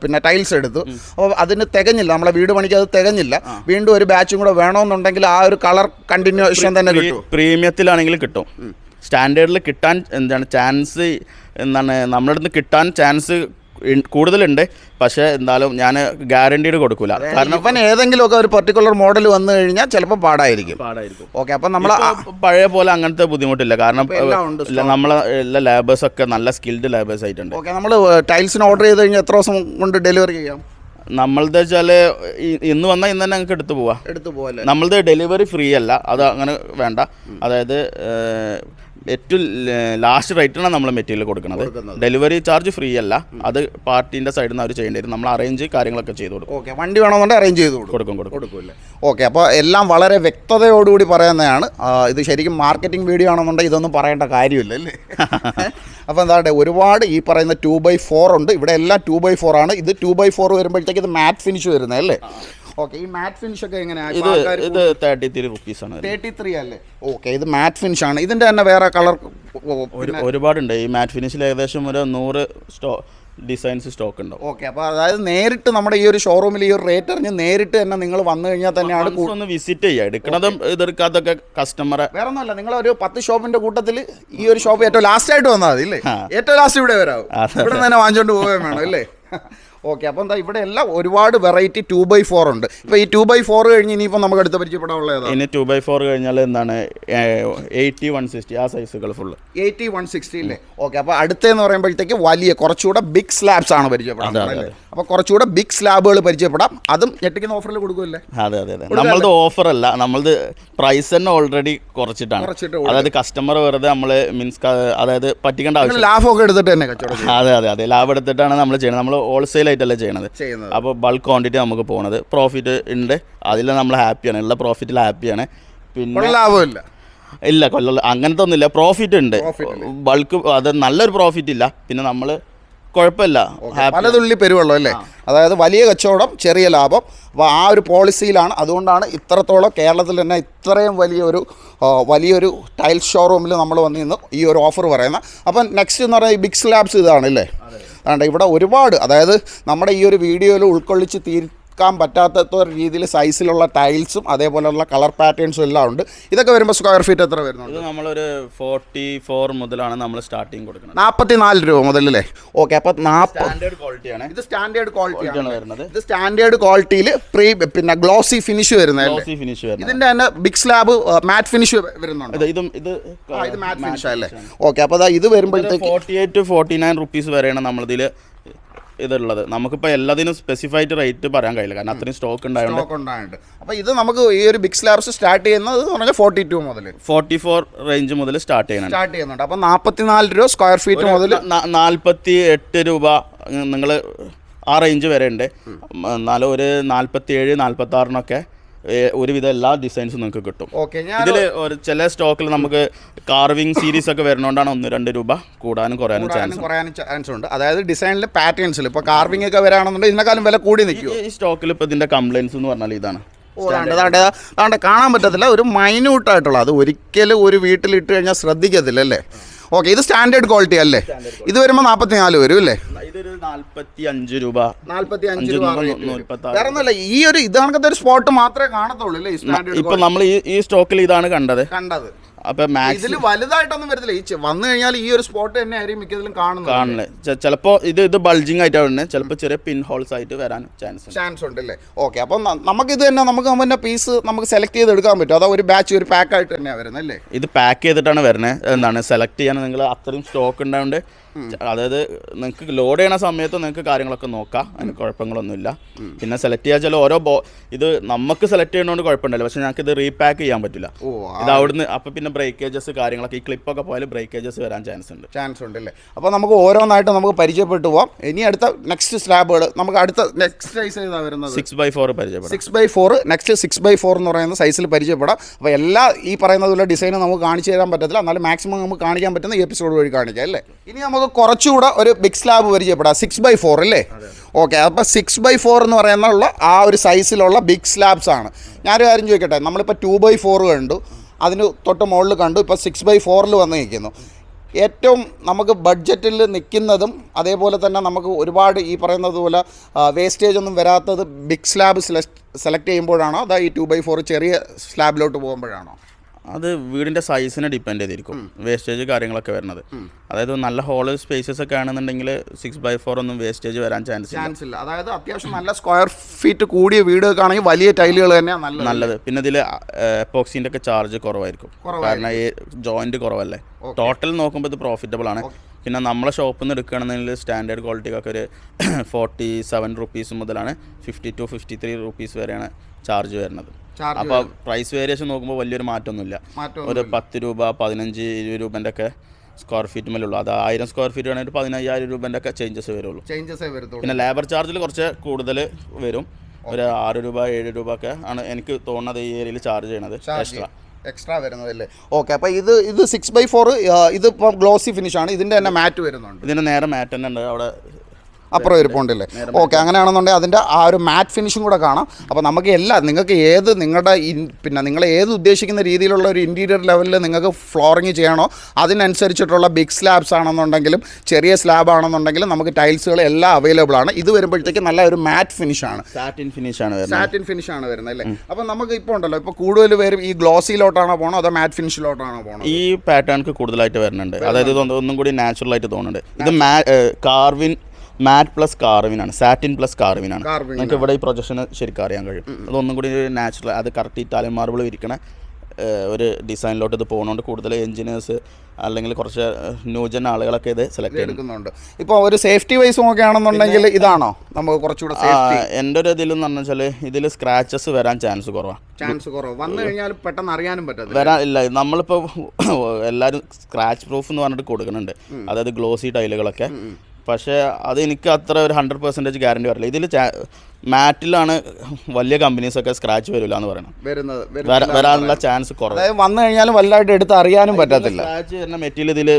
പിന്നെ ടൈൽസ് എടുത്തു. അപ്പോൾ അതിന് തികഞ്ഞില്ല. നമ്മളെ വീട് പണിക്ക് അത് തികഞ്ഞില്ല. വീണ്ടും ഒരു ബാച്ചും കൂടെ വേണമെന്നുണ്ടെങ്കിൽ ആ ഒരു കളർ കണ്ടിന്യൂഷൻ തന്നെ കിട്ടും പ്രീമിയത്തിലാണെങ്കിൽ കിട്ടും. സ്റ്റാൻഡേർഡിൽ കിട്ടാൻ എന്താണ് ചാൻസ് എന്താണ് നമ്മുടെ അടുത്ത് കിട്ടാൻ ചാൻസ് കൂടുതലുണ്ട്. പക്ഷേ എന്തായാലും ഞാൻ ഗ്യാരണ്ടീഡ് കൊടുക്കൂല. കാരണം ഇവൻ ഏതെങ്കിലുമൊക്കെ ഒരു പർട്ടിക്കുലർ മോഡൽ വന്നു കഴിഞ്ഞാൽ ചിലപ്പോൾ പാടായിരിക്കും. പാടായിരിക്കും. ഓക്കെ അപ്പം നമ്മൾ പഴയ പോലെ അങ്ങനത്തെ ബുദ്ധിമുട്ടില്ല. കാരണം ഇപ്പൊ നമ്മളെ എല്ലാ ലേബേഴ്സ് ഒക്കെ നല്ല സ്കിൽഡ് ലേബേഴ്സ് ആയിട്ടുണ്ട്. ഓക്കെ നമ്മൾ ടൈൽസിന് ഓർഡർ ചെയ്ത് കഴിഞ്ഞാൽ എത്ര ദിവസം കൊണ്ട് ഡെലിവറി ചെയ്യാം? നമ്മളത് വെച്ചാൽ ഇന്ന് വന്നാൽ ഇന്ന് തന്നെ ഞങ്ങൾക്ക് എടുത്തു പോവാം. എടുത്തു പോവാല്ലേ? നമ്മളത് ഡെലിവറി ഫ്രീ അല്ല. അത് അങ്ങനെ വേണ്ട. അതായത് ഏറ്റവും ലാസ്റ്റ് റേറ്റാണ് നമ്മൾ മെറ്റീരിയൽ കൊടുക്കുന്നത്. ഡെലിവറി ചാർജ് ഫ്രീ അല്ല. അത് പാർട്ടിന്റെ സൈഡിൽ നിന്ന് അവർ ചെയ്യേണ്ടി വരും നമ്മൾ അറേഞ്ച് കാര്യങ്ങളൊക്കെ ചെയ്തു കൊടുക്കും. ഓക്കെ വണ്ടി വേണമെന്നുണ്ടെങ്കിൽ അറേഞ്ച് ചെയ്ത് കൊടുക്കും. കൊടുക്കും കൊടുക്കും. ഓക്കെ അപ്പോൾ എല്ലാം വളരെ വ്യക്തതയോടുകൂടി പറയുന്നതാണ്. ഇത് ശരിക്കും മാർക്കറ്റിംഗ് വീഡിയോ ആണെന്നുണ്ടെങ്കിൽ ഇതൊന്നും പറയേണ്ട കാര്യമില്ല അല്ലേ? അപ്പോൾ എന്താണ് ഒരുപാട് ഈ പറയുന്ന ടു ബൈ ഫോർ ഉണ്ട്. ഇവിടെ എല്ലാം ടു ബൈ ഫോർ ആണ്. ഇത് ടു ബൈ ഫോർ വരുമ്പോഴത്തേക്ക് ഇത് മാറ്റ് ഫിനിഷ് വരുന്നത് അല്ലേ ഓക്കെ ഈ മാറ്റ് ഫിനിഷ് ഒക്കെ എങ്ങനെയാണ് ഇത് ഇത് തേർട്ടി ത്രീ റുപ്പീസാണ് തേർട്ടി ത്രീ അല്ലേ? ഓക്കെ ഇത് മാറ്റ് ഫിനിഷ് ആണ്. ഇതിന്റെ തന്നെ വേറെ കളർ ഒരു ഒരുപാടുണ്ട്. ഈ മാറ്റ് ഫിനിഷിൽ ഏകദേശം ഒരു നൂറ് സ്റ്റോ ഡിസൈൻസ് സ്റ്റോക്ക് ഉണ്ട് ഓക്കെ അപ്പോൾ അതായത് നേരിട്ട് നമ്മുടെ ഈ ഒരു ഷോറൂമിൽ ഈ ഒരു റേറ്റ് അറിഞ്ഞ് നേരിട്ട് തന്നെ നിങ്ങൾ വന്നു കഴിഞ്ഞാൽ തന്നെയാണ് ഒന്ന് വിസിറ്റ് ചെയ്യുക എടുക്കണതും ഇതെടുക്കാത്തൊക്കെ കസ്റ്റമറെ വേറെ ഒന്നുമല്ല നിങ്ങൾ ഒരു പത്ത് ഷോപ്പിന്റെ കൂട്ടത്തിൽ ഈ ഒരു ഷോപ്പ് ഏറ്റവും ലാസ്റ്റ് ആയിട്ട് വന്നാൽ മതി ഇല്ലേ? ഏറ്റവും ലാസ്റ്റ് ഇവിടെ വരാവും. ഇവിടെ തന്നെ വാങ്ങിച്ചോണ്ട് പോവുകയും വേണം അല്ലേ ഓക്കെ അപ്പോൾ എന്താ ഇവിടെ എല്ലാം ഒരുപാട് വെറൈറ്റി ടു ബൈ ഫോർ ഉണ്ട്. ഇപ്പോൾ ഈ ടു ബൈ ഫോർ കഴിഞ്ഞ് ഇനിയിപ്പോൾ നമുക്ക് അടുത്ത പരിചയപ്പെടാനുള്ള ഏതാ? ഇനി ടു ബൈ ഫോർ കഴിഞ്ഞാൽ എന്താണ്? എയ്റ്റി വൺ സിക്സ്റ്റി ആ സൈസുകൾ ഫുൾ എയ്റ്റി വൺ സിക്സ്റ്റി അല്ലേ ഓക്കെ അപ്പോൾ അടുത്തെന്ന് പറയുമ്പോഴത്തേക്ക് വലിയ കുറച്ചുകൂടെ ബിഗ് സ്ലാബ്സ് ആണ് അല്ലേ? അപ്പോൾ കുറച്ചുകൂടെ ബിഗ് സ്ലാബുകൾ പരിചയപ്പെടാം. അതും ഞെട്ടിക്കുന്ന ഓഫറിൽ കൊടുക്കുമല്ലേ അതെ അതെ അതെ. നമ്മളത് ഓഫർ അല്ല. നമ്മളത് പ്രൈസ് തന്നെ ഓൾറെഡി കുറച്ചിട്ടാണ്. അതായത് കസ്റ്റമർ വെറുതെ നമ്മൾ മീൻസ് അതായത് പറ്റിക്കേണ്ട ആവശ്യം ലാഭമൊക്കെ എടുത്തിട്ട് തന്നെ. അതെ അതെ അതെ. ലാഭം എടുത്തിട്ടാണ് നമ്മൾ ചെയ്യുന്നത് നമ്മൾ ഹോൾസെയിൽ ആയിട്ടല്ലേ ചെയ്യണത്? ചെയ്യുന്നത്. അപ്പോൾ ബൾക്ക് ക്വാണ്ടിറ്റി നമുക്ക് പോകുന്നത് പ്രോഫിറ്റ് ഉണ്ട് അതിൽ നമ്മൾ ഹാപ്പിയാണ് ഉള്ള പ്രോഫിറ്റിൽ ഹാപ്പിയാണ് പിന്നെ ലാഭമില്ല ഇല്ല. കൊല്ല അങ്ങനത്തെ ഒന്നുമില്ല പ്രോഫിറ്റ് ഉണ്ട് ബൾക്ക് അത് നല്ലൊരു പ്രോഫിറ്റ് ഇല്ല. പിന്നെ നമ്മൾ കുഴപ്പമില്ല. പലതുള്ളി പെരുവെള്ളം അല്ലേ? അതായത് വലിയ കച്ചവടം ചെറിയ ലാഭം. അപ്പോൾ ആ ഒരു പോളിസിയിലാണ്. അതുകൊണ്ടാണ് ഇത്രത്തോളം കേരളത്തിൽ തന്നെ ഇത്രയും വലിയൊരു വലിയൊരു ടൈൽ ഷോറൂമിൽ നമ്മൾ വന്ന് നിന്ന് ഈ ഒരു ഓഫർ പറയുന്നത്. അപ്പം നെക്സ്റ്റ് എന്ന് പറയുന്നത് ഈ ബിഗ് സ്ലാബ്സ് ഇതാണല്ലേ അതുകൊണ്ട് ഇവിടെ ഒരുപാട് അതായത് നമ്മുടെ ഈ ഒരു വീഡിയോയിൽ ഉൾക്കൊള്ളിച്ച് തീർക്കാൻ പറ്റാത്ത രീതിയിൽ സൈസിലുള്ള ടൈൽസും അതേപോലെയുള്ള കളർ പാറ്റേൺസും എല്ലാം ഉണ്ട്. ഇതൊക്കെ വരുമ്പോൾ സ്ക്വയർ ഫീറ്റ് എത്ര വരുന്നുണ്ട്? ഇത് നമ്മളൊരു ഫോർട്ടി ഫോർ മുതലാണ് നമ്മൾ സ്റ്റാർട്ടിങ് കൊടുക്കുന്നത്. നാൽപ്പത്തി നാല് രൂപ മുതലല്ലേ? ഓക്കെ അപ്പം സ്റ്റാൻഡേർഡ് ക്വാളിറ്റിയാണ് ഇത് സ്റ്റാൻഡേർഡ് ക്വാളിറ്റിയാണ് വരുന്നത്. ഇത് സ്റ്റാൻഡേർഡ് ക്വാളിറ്റിയിൽ പ്രീ പിന്നെ ഗ്ലോസി ഫിനിഷ് വരുന്നത് ഗ്ലോസി ഫിനിഷ് വരുന്നത്. ഇതിന്റെ തന്നെ ബിഗ് സ്ലാബ് മാറ്റ് ഫിനിഷ് വരുന്നുണ്ട്? ഇത് ഇതും ഇത് മാറ്റ് ഫിനിഷ് അല്ലേ? ഓക്കെ അപ്പോൾ ഇത് വരുമ്പോഴത്തേക്ക് forty eight forty nine rupees വരെയാണ് നമ്മളിതിൽ ഇതുള്ളത് നമുക്കിപ്പോൾ എല്ലാത്തിനും സ്പെസിഫൈഡ് റേറ്റ് പറയാൻ കഴിയില്ല. കാരണം അത്രയും സ്റ്റോക്ക് ഉണ്ടായതുകൊണ്ട് ഉണ്ടായിട്ടുണ്ട് അപ്പോൾ ഇത് നമുക്ക് ഈ ഒരു ബിഗ് സ്ലാബ്സ് സ്റ്റാർട്ട് ചെയ്യുന്നത് പറഞ്ഞാൽ ഫോർട്ടി ടു മുതൽ. ഫോർട്ടി ഫോർ റേഞ്ച് മുതൽ സ്റ്റാർട്ട് ചെയ്യുന്നുണ്ട്. സ്റ്റാർട്ട് ചെയ്യുന്നുണ്ട്. അപ്പോൾ നാൽപ്പത്തിനാല് രൂപ സ്ക്വയർ ഫീറ്റ് മുതൽ നാൽപ്പത്തി എട്ട് രൂപ നിങ്ങൾ ആ റേഞ്ച് വരെ ഉണ്ട്. എന്നാലും ഒരു നാൽപ്പത്തി ഏഴ് നാൽപ്പത്തി ആറിനൊക്കെ ഒരുവിധം എല്ലാ ഡിസൈൻസും നിങ്ങൾക്ക് കിട്ടും. ഇതിൽ ഒരു ചില സ്റ്റോക്കിൽ നമുക്ക് കാർവിംഗ് സീരീസ് ഒക്കെ വരുന്നോണ്ടാണ് ഒന്ന് രണ്ട് രൂപ കൂടാനും കുറയാനും ചാൻസ് കുറയാനും ചാൻസ് ഉണ്ട്. അതായത് ഡിസൈനിൽ പാറ്റേൺസിൽ ഇപ്പോൾ കാർവിംഗ് ഒക്കെ വരാണെന്നുണ്ടെങ്കിൽ ഇതിനേക്കാളും വില കൂടി നിൽക്കും ഈ സ്റ്റോക്കിൽ ഇപ്പോൾ ഇതിന്റെ കംപ്ലൈൻസ് എന്ന് പറഞ്ഞാൽ ഇതാണ്. അതാണ്ട് കാണാൻ പറ്റത്തില്ല. ഒരു മൈന്യൂട്ട് ആയിട്ടുള്ള അത് ഒരിക്കലും ഒരു വീട്ടിൽ ഇട്ട് കഴിഞ്ഞാൽ ശ്രദ്ധിക്കത്തില്ല അല്ലേ? ഓക്കെ ഇത് സ്റ്റാൻഡേർഡ് ക്വാളിറ്റി അല്ലേ? ഇത് വരുമ്പോൾ നാൽപ്പത്തി നാല് വരും അല്ലേ? ഇതൊരു നാൽപ്പത്തി അഞ്ച് രൂപ അഞ്ച് ഈ ഒരു ഇത് കണക്കത്തെ ഒരു സ്പോട്ട് മാത്രമേ കാണത്തുള്ളൂ അല്ലേ? ഇപ്പൊ നമ്മൾ ഈ ഈ സ്റ്റോക്കിൽ ഇതാണ് കണ്ടത്. കണ്ടത്. അപ്പൊ മാക്സിൽ ഇതിൽ വലുതായിട്ടൊന്നും വരത്തില്ല. ഈ വന്നു കഴിഞ്ഞാൽ ഈ ഒരു സ്പോട്ട് തന്നെ ആയിരിക്കും മിക്കതിലും കാണുന്നത്. കാണുന്നത്. ചിലപ്പോ ഇത് ഇത് ബൾജിങ് ആയിട്ടാണ് വരുന്നത് ചിലപ്പോൾ ചെറിയ പിൻ ഹോൾസ് ആയിട്ട് വരാൻ ചാൻസ് ചാൻസ് ഉണ്ട് അല്ലേ? ഓക്കെ അപ്പം നമുക്ക് ഇത് തന്നെ നമുക്ക് തന്നെ പീസ് നമുക്ക് സെലക്ട് ചെയ്ത് എടുക്കാൻ പറ്റും. അതോ ഒരു ബാച്ച് ഒരു പാക്ക് ആയിട്ട് തന്നെയാണ് വരുന്നത് അല്ലേ? ഇത് പാക്ക് ചെയ്തിട്ടാണ് വരുന്നത്. എന്താണ്? സെലക്ട് ചെയ്യാൻ നിങ്ങൾ അത്രയും സ്റ്റോക്ക് ഉണ്ടായതുകൊണ്ട് അതായത് നിങ്ങൾക്ക് ലോഡ് ചെയ്യണ സമയത്ത് നിങ്ങൾക്ക് കാര്യങ്ങളൊക്കെ നോക്കാം. അതിന് കുഴപ്പങ്ങളൊന്നുമില്ല. പിന്നെ സെലക്ട് ചെയ്യാൻ ചില ഓരോ ബോ ഇത് നമുക്ക് സെലക്ട് ചെയ്യണോണ്ട് കുഴപ്പമുണ്ടല്ലോ പക്ഷെ ഞങ്ങൾക്ക് ഇത് റീപാക്ക് ചെയ്യാൻ പറ്റില്ല. ഓ ഇത് അവിടുന്ന് അപ്പൊ പിന്നെ ബ്രേക്കേജസ് കാര്യങ്ങളൊക്കെ ഈ ക്ലിപ്പൊക്കെ പോയാൽ ബ്രേക്കേജസ് വരാൻ ചാൻസ് ഉണ്ട്. ചാൻസ് ഉണ്ട് അല്ലേ അപ്പോൾ നമുക്ക് ഓരോന്നായിട്ട് നമുക്ക് പരിചയപ്പെട്ടു പോവാം. ഇനി അടുത്ത നെക്സ്റ്റ് സ്ലാബുകൾ നമുക്ക് അടുത്ത നെക്സ്റ്റ് സൈസ് ഏതാ വരുന്നത്? സിക്സ് ബൈ ഫോർ പരിചയപ്പെടാം. Six by four next six by four എന്ന് പറയുന്ന സൈസിൽ പരിചയപ്പെടാം. അപ്പോൾ എല്ലാ ഈ പറയുന്നത് പോലെ ഡിസൈൻ നമുക്ക് കാണിച്ചു തരാൻ പറ്റത്തില്ല. എന്നാലും മാക്സിമം നമുക്ക് കാണിക്കാൻ പറ്റുന്ന ഈ എപ്പിസോഡ് വഴി കാണിക്കാം അല്ലേ? ഇനി നമുക്ക് കുറച്ചുകൂടെ ഒരു ബിഗ് സ്ലാബ് പരിചയപ്പെടാം. സിക്സ് ബൈ ഫോർ അല്ലേ? ഓക്കെ അപ്പോൾ സിക്സ് ബൈ ഫോർ എന്ന് പറയുന്നുള്ള ആ ഒരു സൈസിലുള്ള ബിഗ് സ്ലാബ്സ് ആണ്. ഞാനൊരു കാര്യം ചോദിക്കട്ടെ? നമ്മളിപ്പോൾ ടു ബൈ ഫോർ കണ്ടു. അതിന് തൊട്ട് മുകളിൽ കണ്ടു. ഇപ്പോൾ സിക്സ് ബൈ ഫോറിൽ വന്ന് നിൽക്കുന്നു ഏറ്റവും നമുക്ക് ബഡ്ജറ്റിൽ നിൽക്കുന്നതും അതേപോലെ തന്നെ നമുക്ക് ഒരുപാട് ഈ പറയുന്നത് പോലെ വേസ്റ്റേജ് ഒന്നും വരാത്തത് ബിഗ് സ്ലാബ് സെലക്ട് ചെയ്യുമ്പോഴാണോ? അതാ ഈ ടു ബൈ ഫോർ ചെറിയ സ്ലാബിലോട്ട് പോകുമ്പോഴാണോ? അത് വീടിന്റെ സൈസിനെ ഡിപ്പെൻഡ് ചെയ്തിരിക്കും. വേസ്റ്റേജ് കാര്യങ്ങളൊക്കെ വരുന്നത്. അതായത് നല്ല ഹോൾ സ്പേസസ് ഒക്കെ ആണെന്നുണ്ടെങ്കിൽ സിക്സ് ബൈ ഫോർ ഒന്നും വേസ്റ്റേജ് വരാൻ ചാൻസ് ചാൻസ് ഇല്ല. അതായത് അത്യാവശ്യം നല്ല സ്ക്വയർ ഫീറ്റ് കൂടിയ വീടൊക്കെ ആണെങ്കിൽ വലിയ ടൈലുകൾ തന്നെയാണ് നല്ലത്. നല്ലത്. പിന്നെ ഇതിൽ എപ്പോക്സിന്റെ ഒക്കെ ചാർജ് കുറവായിരിക്കും. കാരണം ഈ ജോയിന്റ് കുറവല്ലേ? ടോട്ടൽ നോക്കുമ്പോൾ ഇത് പ്രോഫിറ്റബിൾ ആണ്. പിന്നെ നമ്മളെ ഷോപ്പിൽ നിന്ന് എടുക്കുകയാണെന്നുണ്ടെങ്കിൽ സ്റ്റാൻഡേർഡ് ക്വാളിറ്റിക്കൊക്കെ ഒരു ഫോർട്ടി സെവൻ റുപ്പീസ് മുതലാണ് fifty two fifty three rupees വരെയാണ് ചാർജ് വരുന്നത്. അപ്പോൾ പ്രൈസ് വേരിയേഷൻ നോക്കുമ്പോൾ വലിയൊരു മാറ്റമൊന്നുമില്ല. മാറ്റം ഒരു പത്ത് രൂപ പതിനഞ്ച് ഇരുപത് രൂപന്റെ ഒക്കെ സ്ക്വയർ ഫീറ്റ് മേലുള്ളൂ. അത് ആയിരം സ്ക്വയർ ഫീറ്റ് വേണമെങ്കിൽ പതിനയ്യായിരം രൂപന്റെ ഒക്കെ ചേഞ്ചസ് വരുള്ളൂ. ചേഞ്ചസ് വരത്തുള്ളൂ. പിന്നെ ലേബർ ചാർജിൽ കുറച്ച് കൂടുതൽ വരും. ഒരു ആറ് രൂപ ഏഴ് രൂപ ഒക്കെ ആണ് എനിക്ക് തോന്നുന്നത് ഈ ഏരിയയിൽ ചാർജ് ചെയ്യണത്. എക്സ്ട്രാ എക്സ്ട്രാ വരുന്നതല്ലേ? ഓക്കെ അപ്പോൾ ഇത് ഇത് സിക്സ് ബൈ ഫോർ ഇതിപ്പോൾ ഗ്ലോസി ഫിനിഷ് ആണ്. ഇതിന്റെ തന്നെ മാറ്റ് വരുന്നുണ്ട്. ഇതിന് നേരെ മാറ്റ് തന്നെ ഉണ്ട്. അവിടെ അപ്പുറം ഇരിപ്പുണ്ടല്ലേ ഓക്കെ അങ്ങനെയാണെന്നുണ്ടെങ്കിൽ അതിന്റെ ആ ഒരു മാറ്റ് ഫിനിഷും കൂടെ കാണാം. അപ്പോൾ നമുക്ക് എല്ലാം നിങ്ങൾക്ക് ഏത് നിങ്ങളുടെ പിന്നെ നിങ്ങൾ ഏത് ഉദ്ദേശിക്കുന്ന രീതിയിലുള്ള ഒരു ഇന്റീരിയർ ലെവലിൽ നിങ്ങൾക്ക് ഫ്ലോറിങ് ചെയ്യണോ അതിനനുസരിച്ചിട്ടുള്ള ബിഗ് സ്ലാബ്സ് ആണെന്നുണ്ടെങ്കിലും ചെറിയ സ്ലാബ് ആണെന്നുണ്ടെങ്കിലും നമുക്ക് ടൈൽസുകൾ എല്ലാം അവൈലബിൾ ആണ്. ഇത് വരുമ്പോഴത്തേക്ക് നല്ല ഒരു മാറ്റ് ആണ്. സാറ്റിൻ ഫിനിഷ് ആണ് സാറ്റിൻ ഫിനിഷ് ആണ് വരുന്നത് അല്ലേ? അപ്പോൾ നമുക്ക് ഇപ്പോൾ ഉണ്ടല്ലോ ഇപ്പോൾ കൂടുതൽ പേരും ഈ ഗ്ലോസിയിലോട്ടാണോ പോകണോ അതോ മാറ്റ് ഫിനിഷിലോട്ടാണോ പോകണോ ഈ പാറ്റേൺക്ക് കൂടുതലായിട്ട് വരുന്നുണ്ട്. അതായത് ഇതൊന്നും ഒന്നും കൂടി നാച്ചുറൽ ആയിട്ട് തോന്നുന്നുണ്ട്. ഇത് മാ കാർവിൻ മാറ്റ് പ്ലസ് കാർവിനാണ് സാറ്റിൻ പ്ലസ് കാർവിനാണ് നമുക്ക് ഇവിടെ ഈ പ്രൊജക്ഷൻ ശരിക്കും അറിയാൻ കഴിയും. അതൊന്നും കൂടി ഒരു നാച്ചുറൽ അത് കറക്റ്റ് ഇറ്റാലിയൻ മാർബിൾ ഇരിക്കണ ഒരു ഡിസൈനിലോട്ട് ഇത് പോകുന്നതുകൊണ്ട് കൂടുതൽ എഞ്ചിനീയേഴ്സ് അല്ലെങ്കിൽ കുറച്ച് ന്യൂജൻ ആളുകളൊക്കെ ഇത് സെലക്ട് ചെയ്യുന്നുണ്ട് എടുക്കുന്നുണ്ട്. ഇപ്പോൾ ഒരു സേഫ്റ്റി വൈസ് നോക്കുകയാണെന്നുണ്ടെങ്കിൽ ഇതാണോ? നമുക്ക് കുറച്ചുകൂടെ എന്റെ ഒരു ഇതിൽ എന്ന് പറഞ്ഞാൽ ഇതിൽ സ്ക്രാച്ചസ് വരാൻ ചാൻസ് കുറവാണ് ചാൻസ് കുറവ്. വന്നു കഴിഞ്ഞാൽ പെട്ടെന്ന് അറിയാനും പറ്റും വരാൻ ഇല്ല. നമ്മളിപ്പോൾ എല്ലാവരും സ്ക്രാച്ച് പ്രൂഫ് എന്ന് പറഞ്ഞിട്ട് കൊടുക്കുന്നുണ്ട്. അതായത് ഗ്ലോസി ടൈലുകളൊക്കെ പക്ഷേ അത് എനിക്ക് അത്ര ഒരു ഹൺഡ്രഡ് പെർസെന്റേജ് ഗ്യാരണ്ടി വരില്ല. ഇതിൽ മാറ്റിലാണ് വലിയ കമ്പനീസൊക്കെ സ്ക്രാച്ച് വരില്ല എന്ന് പറയുന്നത് വരാനുള്ള ചാൻസ് കുറവ്. വന്നു കഴിഞ്ഞാലും വലുതായിട്ട് എടുത്ത് അറിയാനും പറ്റത്തില്ല. സ്ക്രാച്ച് വരുന്ന മെറ്റീരിയൽ ഇതിൽ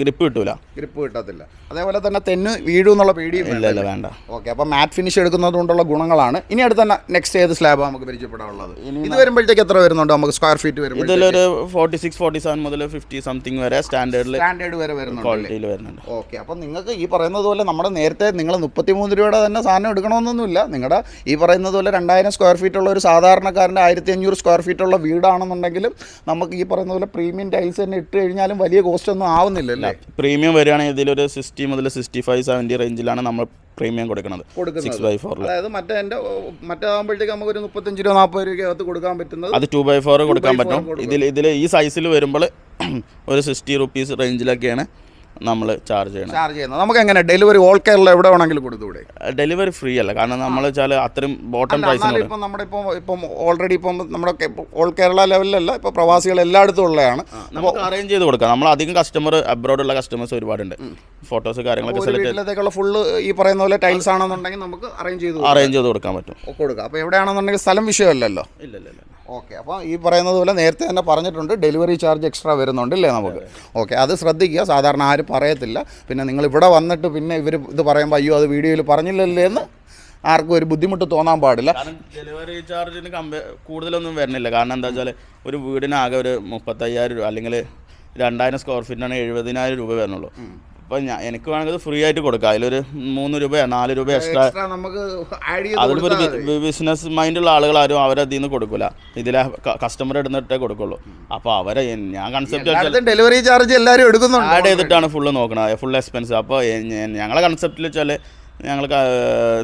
ഗ്രിപ്പ് കിട്ടൂല. ഗ്രിപ്പ് കിട്ടത്തില്ല. അതേപോലെ തന്നെ തെന്ന് വീഴും എന്നുള്ള പേടിയും ഇല്ല ഇല്ല വേണ്ട. ഓക്കെ അപ്പോൾ മാറ്റ് ഫിനിഷ് എടുക്കുന്നത് കൊണ്ടുള്ള ഗുണങ്ങളാണ്. ഇനി അടുത്ത തന്നെ നെക്സ്റ്റ് ഏത് സ്ലാബ് നമുക്ക് പരിചയപ്പെടാനുള്ളത്? ഇത് വരുമ്പോഴത്തേക്ക് എത്ര വരുന്നുണ്ട് നമുക്ക് സ്ക്വയർ ഫീറ്റ് വരും ഇതിലൊരു ഫോർട്ടി സിക്സ് ഫോർട്ടി സെവൻ മുതൽ ഫിഫ്റ്റി സംതിങ് വരെ സ്റ്റാൻഡേർഡിൽ സ്റ്റാൻഡേർഡ് വരെ വരുന്നുണ്ട് വരുന്നുണ്ട്. ഓക്കെ അപ്പം നിങ്ങൾക്ക് ഈ പറയുന്നത് പോലെ നമ്മുടെ നേരത്തെ നിങ്ങൾ മുപ്പത്തി മൂന്ന് രൂപയുടെ തന്നെ സാധനം എടുക്കണമെന്നൊന്നുമില്ല. നിങ്ങളുടെ ഈ പറയുന്നത് പോലെ രണ്ടായിരം സ്ക്വയർ ഫീറ്റ് ഉള്ള ഒരു സാധാരണക്കാരന്റെ ആയിരത്തി അഞ്ഞൂറ് സ്ക്വയർ ഫീറ്റ് ഉള്ള വീടാണെന്നുണ്ടെങ്കിലും നമുക്ക് ഈ പറയുന്ന പോലെ പ്രീമിയം ടൈൽസ് തന്നെ ഇട്ട് കഴിഞ്ഞാലും വലിയ കോസ്റ്റ് ഒന്നും ആവുന്നില്ലല്ലേ പ്രീമിയം വരികയാണെങ്കിൽ ഇതിലൊരു സിക്സ്റ്റി മുതൽ സിക്സ്റ്റി ഫൈവ് സെവന്റി റേഞ്ചിലാണ് നമ്മൾ പ്രീമിയം കൊടുക്കുന്നത്. സിക്സ് ബൈ ഫോർ അതായത് മറ്റേ എന്റെ മറ്റേതാകുമ്പോഴത്തേക്ക് നമുക്ക് ഒരു മുപ്പത്തഞ്ച് രൂപ നാൽപ്പത് രൂപയ്ക്കകത്ത് കൊടുക്കാൻ പറ്റുന്നത് അത് ടു ബൈ ഫോർ കൊടുക്കാൻ പറ്റും. ഇതിൽ ഇതിൽ ഈ സൈസിൽ വരുമ്പോൾ ഒരു സിക്സ്റ്റി റുപ്പീസ് റേഞ്ചിലൊക്കെയാണ് നമ്മൾ ചാർജ് ചെയ്യണം. ചാർജ് ചെയ്യണം നമുക്ക് എങ്ങനെ? ഡെലിവറി ഓൾ കേരള എവിടെ വേണമെങ്കിലും കൊടുത്തുകൂടെ? ഡെലിവറി ഫ്രീ അല്ല. കാരണം നമ്മൾ വെച്ചാൽ അത്രയും ബോട്ടം പ്രൈസ് പ്രൈസിന് ഇപ്പം നമ്മുടെ ഇപ്പം ഇപ്പം ഓൾറെഡി ഇപ്പം നമ്മുടെ ഓൾ കേരള ലെവലിലല്ല ഇപ്പോൾ പ്രവാസികൾ എല്ലായിടത്തും ഉള്ളതാണ്. നമുക്ക് അറേഞ്ച് ചെയ്ത് കൊടുക്കാം. നമ്മൾ അധികം കസ്റ്റമർ അബ്രോഡുള്ള കസ്റ്റമേഴ്സ് ഒരുപാടുണ്ട്. ഫോട്ടോസ് കാര്യങ്ങളൊക്കെ സെലക്ട് ഫുള്ള് ഈ പറയുന്ന പോലെ ടൈൽസ് ആണെന്നുണ്ടെങ്കിൽ നമുക്ക് അറേഞ്ച് ചെയ്ത് അറേഞ്ച് ചെയ്ത് കൊടുക്കാൻ പറ്റും. കൊടുക്കാം. അപ്പോൾ എവിടെയാണെന്നുണ്ടെങ്കിൽ സ്ഥലം വിഷയമല്ലല്ലോ. ഇല്ല ഇല്ല. ഓക്കെ അപ്പോൾ ഈ പറയുന്നത് പോലെ നേരത്തെ തന്നെ പറഞ്ഞിട്ടുണ്ട് ഡെലിവറി ചാർജ് എക്സ്ട്രാ വരുന്നുണ്ട് ഇല്ലേ നമുക്ക്? ഓക്കെ അത് ശ്രദ്ധിക്കുക സാധാരണ ആരും പറയത്തില്ല. പിന്നെ നിങ്ങൾ ഇവിടെ വന്നിട്ട് പിന്നെ ഇവർ ഇത് പറയുമ്പോൾ അയ്യോ അത് വീഡിയോയിൽ പറഞ്ഞില്ലല്ലേ എന്ന് ആർക്കും ഒരു ബുദ്ധിമുട്ട് തോന്നാൻ പാടില്ല. ഡെലിവറി ചാർജിന് കമ്പ കൂടുതലൊന്നും വരുന്നില്ല. കാരണം എന്താ വെച്ചാൽ ഒരു വീടിനാകെ ഒരു മുപ്പത്തയ്യായിരം രൂപ അല്ലെങ്കിൽ രണ്ടായിരം സ്ക്വയർ ഫീറ്റിനാണ് എഴുപതിനായിരം രൂപ വരുന്നുള്ളൂ. അപ്പോൾ ഞാൻ എനിക്ക് വേണമെങ്കിൽ ഫ്രീ ആയിട്ട് കൊടുക്കാം. അതിലൊരു മൂന്ന് രൂപയോ നാല് രൂപ എക്സ്ട്രാ നമുക്ക് അതിലിപ്പോൾ ഒരു ബിസിനസ് മൈൻഡുള്ള ആളുകൾ ആരും അവരതിൽ നിന്ന് കൊടുക്കില്ല ഇതിലെ കസ്റ്റമർ എടുത്തിട്ടേ കൊടുക്കുള്ളൂ. അപ്പോൾ അവരെ ഞാൻ കൺസെപ്റ്റ് ഡെലിവറി ചാർജ് എല്ലാവരും എടുക്കുന്നുണ്ട് ആഡ് ചെയ്തിട്ടാണ് ഫുള്ള് നോക്കണത് ഫുൾ എക്സ്പെൻസ് അപ്പോൾ ഞങ്ങളെ കൺസെപ്റ്റിൽ വെച്ചാൽ ഞങ്ങൾ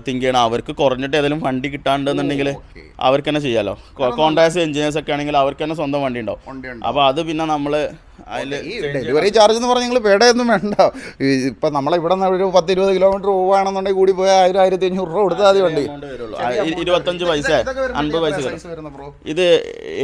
തിങ്ക് ചെയ്യണം. അവർക്ക് കുറഞ്ഞിട്ട് ഏതെങ്കിലും വണ്ടി കിട്ടാണ്ടെന്നുണ്ടെങ്കിൽ അവർക്ക് തന്നെ ചെയ്യാലോ. കോൺട്രാക്ട്സ് എഞ്ചിനീയേഴ്സ് ഒക്കെ ആണെങ്കിൽ അവർക്ക് തന്നെ സ്വന്തം വണ്ടി ഉണ്ടാവും. അപ്പോൾ അത് പിന്നെ നമ്മൾ അതിൽ ഡെലിവറി ചാർജ് എന്ന് പറഞ്ഞാൽ നിങ്ങൾ പേടയൊന്നും വേണ്ട. ഇപ്പം നമ്മളിവിടെ നിന്ന് ഒരു പത്ത് ഇരുപത് കിലോമീറ്റർ പോവുകയാണെന്നുണ്ടെങ്കിൽ കൂടി പോയാൽ ആയിരം ആയിരത്തി അഞ്ഞൂറ് രൂപ കൊടുത്താൽ മതി വണ്ടി. ഇരുപത്തഞ്ച് പൈസ. അൻപത് പൈസ ഇത്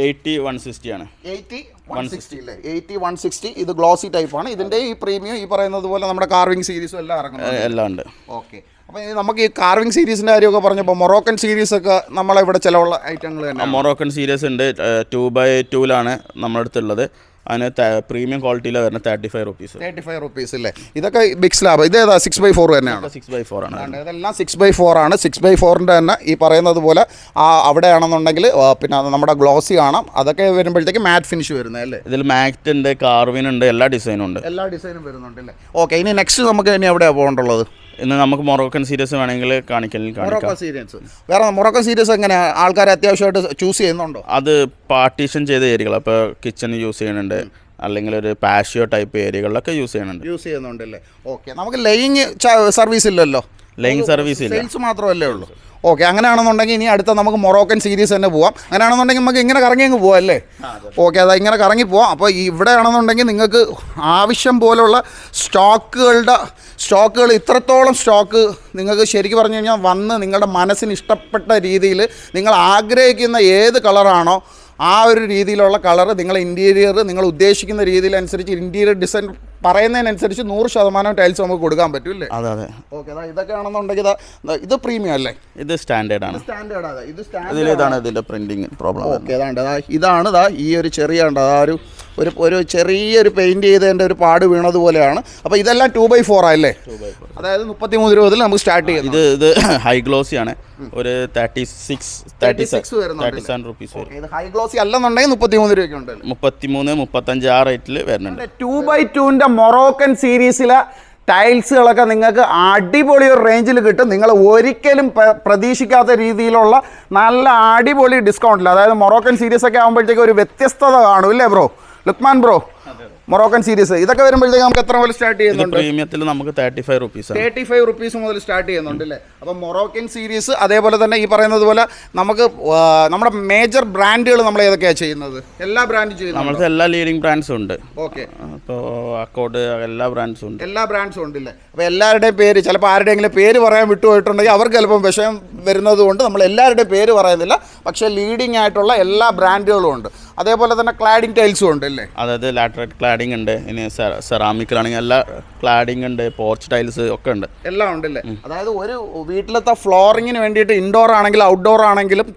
എയ്റ്റി വൺ സിക്സ്റ്റി ആണ്. എയ്റ്റി വൺ സിക്സ്റ്റി അല്ലേ? എയ്റ്റി വൺ സിക്സ്റ്റി ഇത് ഗ്ലോസി ടൈപ്പാണ് ഇതിന്റെ ഈ പ്രീമിയം ഈ പറയുന്നത് പോലെ നമ്മുടെ കാർവിംഗ് സീരീസും എല്ലാം ഇറങ്ങുന്നത് എല്ലാം ഉണ്ട്. ഓക്കെ അപ്പോൾ ഇത് നമുക്ക് ഈ കാർവിംഗ് സീരീസിന്റെ കാര്യമൊക്കെ പറഞ്ഞപ്പോൾ മൊറോക്കൻ സീരീസ് ഒക്കെ നമ്മളെ ഇവിടെ ചിലവുള്ള ഐറ്റങ്ങൾ തന്നെ മൊറോക്കൻ സീരീസ് ഉണ്ട്. ടു ബൈ ടൂലാണ് നമ്മുടെ അടുത്തുള്ളത്. അതിന് പ്രീമിയം ക്വാളിറ്റിയിലെ വരുന്ന thirty five rupees thirty five rupees അല്ലേ ഇതൊക്കെ ബിഗ് സ്ലാബ് ഇതേതാ സിക്സ് ബൈ ഫോർ തന്നെയാണ് സിക്സ് ബൈ ഫോർ ആണ്. ഇതെല്ലാം സിക്സ് ബൈ ഫോർ ആണ്. സിക്സ് ബൈ ഫോറിന്റെ തന്നെ ഈ പറയുന്നത് പോലെ ആ അവിടെയാണെന്നുണ്ടെങ്കിൽ പിന്നെ നമ്മുടെ ഗ്ലോസി കാണാം. അതൊക്കെ വരുമ്പോഴത്തേക്ക് മാറ്റ് ഫിനിഷ് വരുന്നത് അല്ലേ? ഇതിൽ മാറ്റ് ഉണ്ട് കാർവിൻ ഉണ്ട് എല്ലാ ഡിസൈനും ഉണ്ട്. എല്ലാ ഡിസൈനും വരുന്നുണ്ട് അല്ലേ ഓക്കെ ഇനി നെക്സ്റ്റ് നമുക്ക് ഇനി എവിടെയാണ് പോകേണ്ടുള്ളത് ഇന്ന് നമുക്ക് മൊറോക്കൻ സീരീസ് വേണമെങ്കിൽ കാണിക്കലിൽ കാണിക്കാം. വേറെ മൊറോക്കൻ സീരീസ് എങ്ങനെയാണ് ആൾക്കാർ അത്യാവശ്യമായിട്ട് ചൂസ് ചെയ്യുന്നുണ്ടോ? അത് പാർട്ടീഷൻ ചെയ്ത ഏരിയകൾ. അപ്പോൾ കിച്ചൺ യൂസ് ചെയ്യുന്നുണ്ട്. അല്ലെങ്കിൽ ഒരു പാഷ്യോ ടൈപ്പ് ഏരിയകളിലൊക്കെ യൂസ് ചെയ്യുന്നുണ്ട്. യൂസ് ചെയ്യുന്നുണ്ടല്ലേ? ഓക്കെ നമുക്ക് ലൈങ് സർവീസ് ഇല്ലല്ലോ. ലൈൻ സർവീസ് ഇല്ല. സെയിൽസ് മാത്രമല്ലേ ഉള്ളൂ. ഓക്കെ അങ്ങനെയാണെന്നുണ്ടെങ്കിൽ ഇനി അടുത്ത നമുക്ക് മൊറോക്കൻ സീരീസ് തന്നെ പോവാം. അങ്ങനെയാണെന്നുണ്ടെങ്കിൽ നമുക്ക് ഇങ്ങനെ കറങ്ങി അങ്ങ് പോവാം അല്ലേ? ഓക്കെ അതാ ഇങ്ങനെ കറങ്ങി പോവാം. അപ്പോൾ ഇവിടെ ആണെന്നുണ്ടെങ്കിൽ നിങ്ങൾക്ക് ആവശ്യം പോലുള്ള സ്റ്റോക്കുകളുടെ സ്റ്റോക്കുകൾ ഇത്രത്തോളം സ്റ്റോക്ക് നിങ്ങൾക്ക് ശരിക്കും പറഞ്ഞു കഴിഞ്ഞാൽ വന്ന് നിങ്ങളുടെ മനസ്സിന് ഇഷ്ടപ്പെട്ട രീതിയിൽ നിങ്ങൾ ആഗ്രഹിക്കുന്ന ഏത് കളറാണോ ആ ഒരു രീതിയിലുള്ള കളർ നിങ്ങൾ ഇന്റീരിയർ നിങ്ങൾ ഉദ്ദേശിക്കുന്ന രീതിയിലനുസരിച്ച് ഇന്റീരിയർ ഡിസൈൻ പറയുന്നതിനനുസരിച്ച് നൂറ് ശതമാനം ടൈൽസ് നമുക്ക് കൊടുക്കാൻ പറ്റും അതെ അതെ. ഓക്കെ ഇതൊക്കെ ആണെന്നുണ്ടെങ്കിൽ ഇതാ പ്രീമിയം അല്ലേ? ഇത് സ്റ്റാൻഡേർഡ് ആണ്. സ്റ്റാൻഡേർഡ് അതാ ഇത് സ്റ്റാൻഡേർഡ് ഇതാണ് ഇതിന്റെ പ്രിന്റിംഗ് പ്രോബ്ലം ഓക്കെ അതാണ്ട് ഇതാണ് ദാ ഈ ഒരു ചെറിയ ഉണ്ട് ഒരു ഒരു ഒരു ചെറിയൊരു പെയിന്റ് ചെയ്തതിന്റെ ഒരു പാട് വീണതുപോലെയാണ്. അപ്പോൾ ഇതെല്ലാം ടു ബൈ ഫോർ അല്ലേ അതായത് മുപ്പത്തിമൂന്ന് രൂപത്തിൽ നമുക്ക് സ്റ്റാർട്ട് ചെയ്യാം ഇത് ഇത് ഹൈ ഗ്ലോസി ആണ്. ഒരു തേർട്ടി സിക്സ് തേർട്ടി 36 വരുന്നുണ്ടല്ലേ? തേർട്ടി സെവൻ റുപ്പീസ് വരും. ഇത് ഹൈ ഗ്ലോസി അല്ലെന്നുണ്ടെങ്കിൽ മുപ്പത്തിമൂന്ന് രൂപയ്ക്ക് ഉണ്ട് മുപ്പത്തിമൂന്ന് മുപ്പത്തഞ്ച് ആ റേറ്റിൽ വരുന്നുണ്ട്. ടു ബൈ ടുവിന്റെ മൊറോക്കൻ സീരീസിലെ ടൈൽസുകളൊക്കെ നിങ്ങൾക്ക് അടിപൊളി ഒരു റേഞ്ചിൽ കിട്ടും. നിങ്ങൾ ഒരിക്കലും പ്ര- പ്രതീക്ഷിക്കാത്ത രീതിയിലുള്ള നല്ല അടിപൊളി ഡിസ്കൗണ്ടിൽ അതായത് മൊറോക്കൻ സീരീസ് ഒക്കെ ആകുമ്പോഴത്തേക്ക് ഒരു വ്യത്യസ്തത കാണും ഇല്ലേ bro? Lukman bro? Moroccan series ഇതൊക്കെ വരുമ്പോഴത്തേക്ക് നമുക്ക് എത്ര മുതൽ സ്റ്റാർട്ട് ചെയ്യുന്നുണ്ട്? പ്രീമിയത്തിൽ നമുക്ക് thirty five rupees thirty five rupees മുതൽ സ്റ്റാർട്ട് ചെയ്യുന്നുണ്ട് അല്ലേ? അപ്പോൾ മൊറോക്കൻ സീരീസ് അതേപോലെ തന്നെ ഈ പറയുന്നത് പോലെ നമുക്ക് നമ്മുടെ മേജർ ബ്രാൻഡുകൾ നമ്മൾ ഏതൊക്കെയാണ് ചെയ്യുന്നത്? എല്ലാ ബ്രാൻഡും ചെയ്യുന്നത് നമ്മൾക്ക് എല്ലാ ലീഡിംഗ് ബ്രാൻഡ്സും ഉണ്ട്. ഓക്കെ അപ്പോൾ അക്കൗണ്ട് എല്ലാ ബ്രാൻഡ്സും ഉണ്ട്. എല്ലാ ബ്രാൻഡ്സും ഉണ്ടല്ലേ അപ്പോൾ എല്ലാവരുടെയും പേര് ചിലപ്പോൾ ആരുടെയെങ്കിലും പേര് പറയാൻ വിട്ടുപോയിട്ടുണ്ടെങ്കിൽ അവർക്ക് ചിലപ്പം വിഷയം വരുന്നത് കൊണ്ട് നമ്മൾ എല്ലാവരുടെയും പേര് പറയുന്നില്ല. പക്ഷേ ലീഡിംഗ് ആയിട്ടുള്ള എല്ലാ ബ്രാൻഡുകളും ഉണ്ട്. അതേപോലെ തന്നെ ക്ലാഡിംഗ് ടൈൽസും ഉണ്ട് അല്ലേ അതായത് ലാറ്ററൈറ്റ് ക്ലാഡിംഗ് ഉണ്ട്. ഇനി സെറാമിക്കിലാണെങ്കിൽ എല്ലാ ക്ലാഡിംഗ് ഉണ്ട് പോർച്ച് ടൈൽസ് ഒക്കെ ഉണ്ട്. എല്ലാം ഉണ്ടല്ലേ? അതായത് ഒരു വീട്ടിലത്തെ ഫ്ലോറിങ്ങിന് വേണ്ടിയിട്ട് ഇൻഡോർ ആണെങ്കിലും ഔട്ട്ഡോർ ആണെങ്കിലും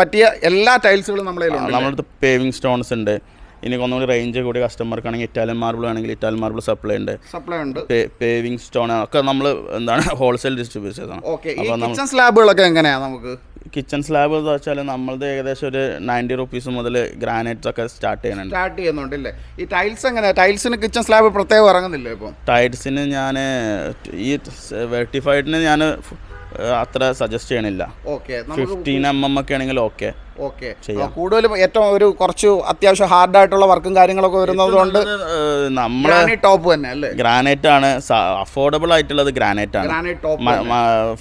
പറ്റിയ എല്ലാ ടൈൽസുകളും നമ്മളെ നമ്മുടെ നമ്മളടുത്ത് പേവിങ് സ്റ്റോൺസ് ഉണ്ട്. ഇനി ഒന്നുകൂടി റേഞ്ച് കൂടി കസ്റ്റമർക്കാണെങ്കിൽ ഇറ്റാലിയൻ മാർബിൾ ആണെങ്കിൽ ഇറ്റാലിയൻ മാർബിൾ സപ്ലൈ ഉണ്ട്. സപ്ലൈ ഉണ്ട്. പേവിങ് സ്റ്റോൺ ഒക്കെ നമ്മൾ എന്താണ് ഹോൾസെയിൽ ഡിസ്ട്രിബ്യൂട്ട് ആണ് ഓക്കെ ഈ അപ്പോൾ കിച്ചൺ സ്ലാബുകളൊക്കെ എങ്ങനെയാണ് നമുക്ക്? കിച്ചൺ സ്ലാബ് എന്ന് വെച്ചാൽ നമ്മളത് ഏകദേശം ഒരു നയന്റി റുപ്പീസ് മുതൽ ഗ്രാനൈറ്റ്സ് ഒക്കെ സ്റ്റാർട്ട് ചെയ്യുന്നുണ്ട്. സ്റ്റാർട്ട് ചെയ്യുന്നുണ്ട് ചെയ്യുന്നുണ്ടല്ലേ ഈ ടൈൽസ് എങ്ങനെയാണ് ടൈൽസിന് കിച്ചൺ സ്ലാബ് പ്രത്യേകം ഇറങ്ങുന്നില്ല ഇപ്പം? ടൈൽസിന് ഞാൻ ഈ വെർട്ടിഫൈഡിന് ഞാൻ അത്ര സജസ്റ്റ് ചെയ്യണില്ല. ഫിഫ്റ്റീൻ എം എം ഒക്കെ ആണെങ്കിൽ ഓക്കെ ഓക്കെ. കൂടുതലും ഏറ്റവും ഒരു കുറച്ച് അത്യാവശ്യം ഹാർഡായിട്ടുള്ള വർക്കും കാര്യങ്ങളൊക്കെ വരുന്നത് കൊണ്ട് നമ്മളെ ടോപ്പ് തന്നെ അല്ലേ? ഗ്രാനൈറ്റ് ആണ്. അഫോർഡബിൾ ആയിട്ടുള്ളത് ഗ്രാനൈറ്റ് ആണ്.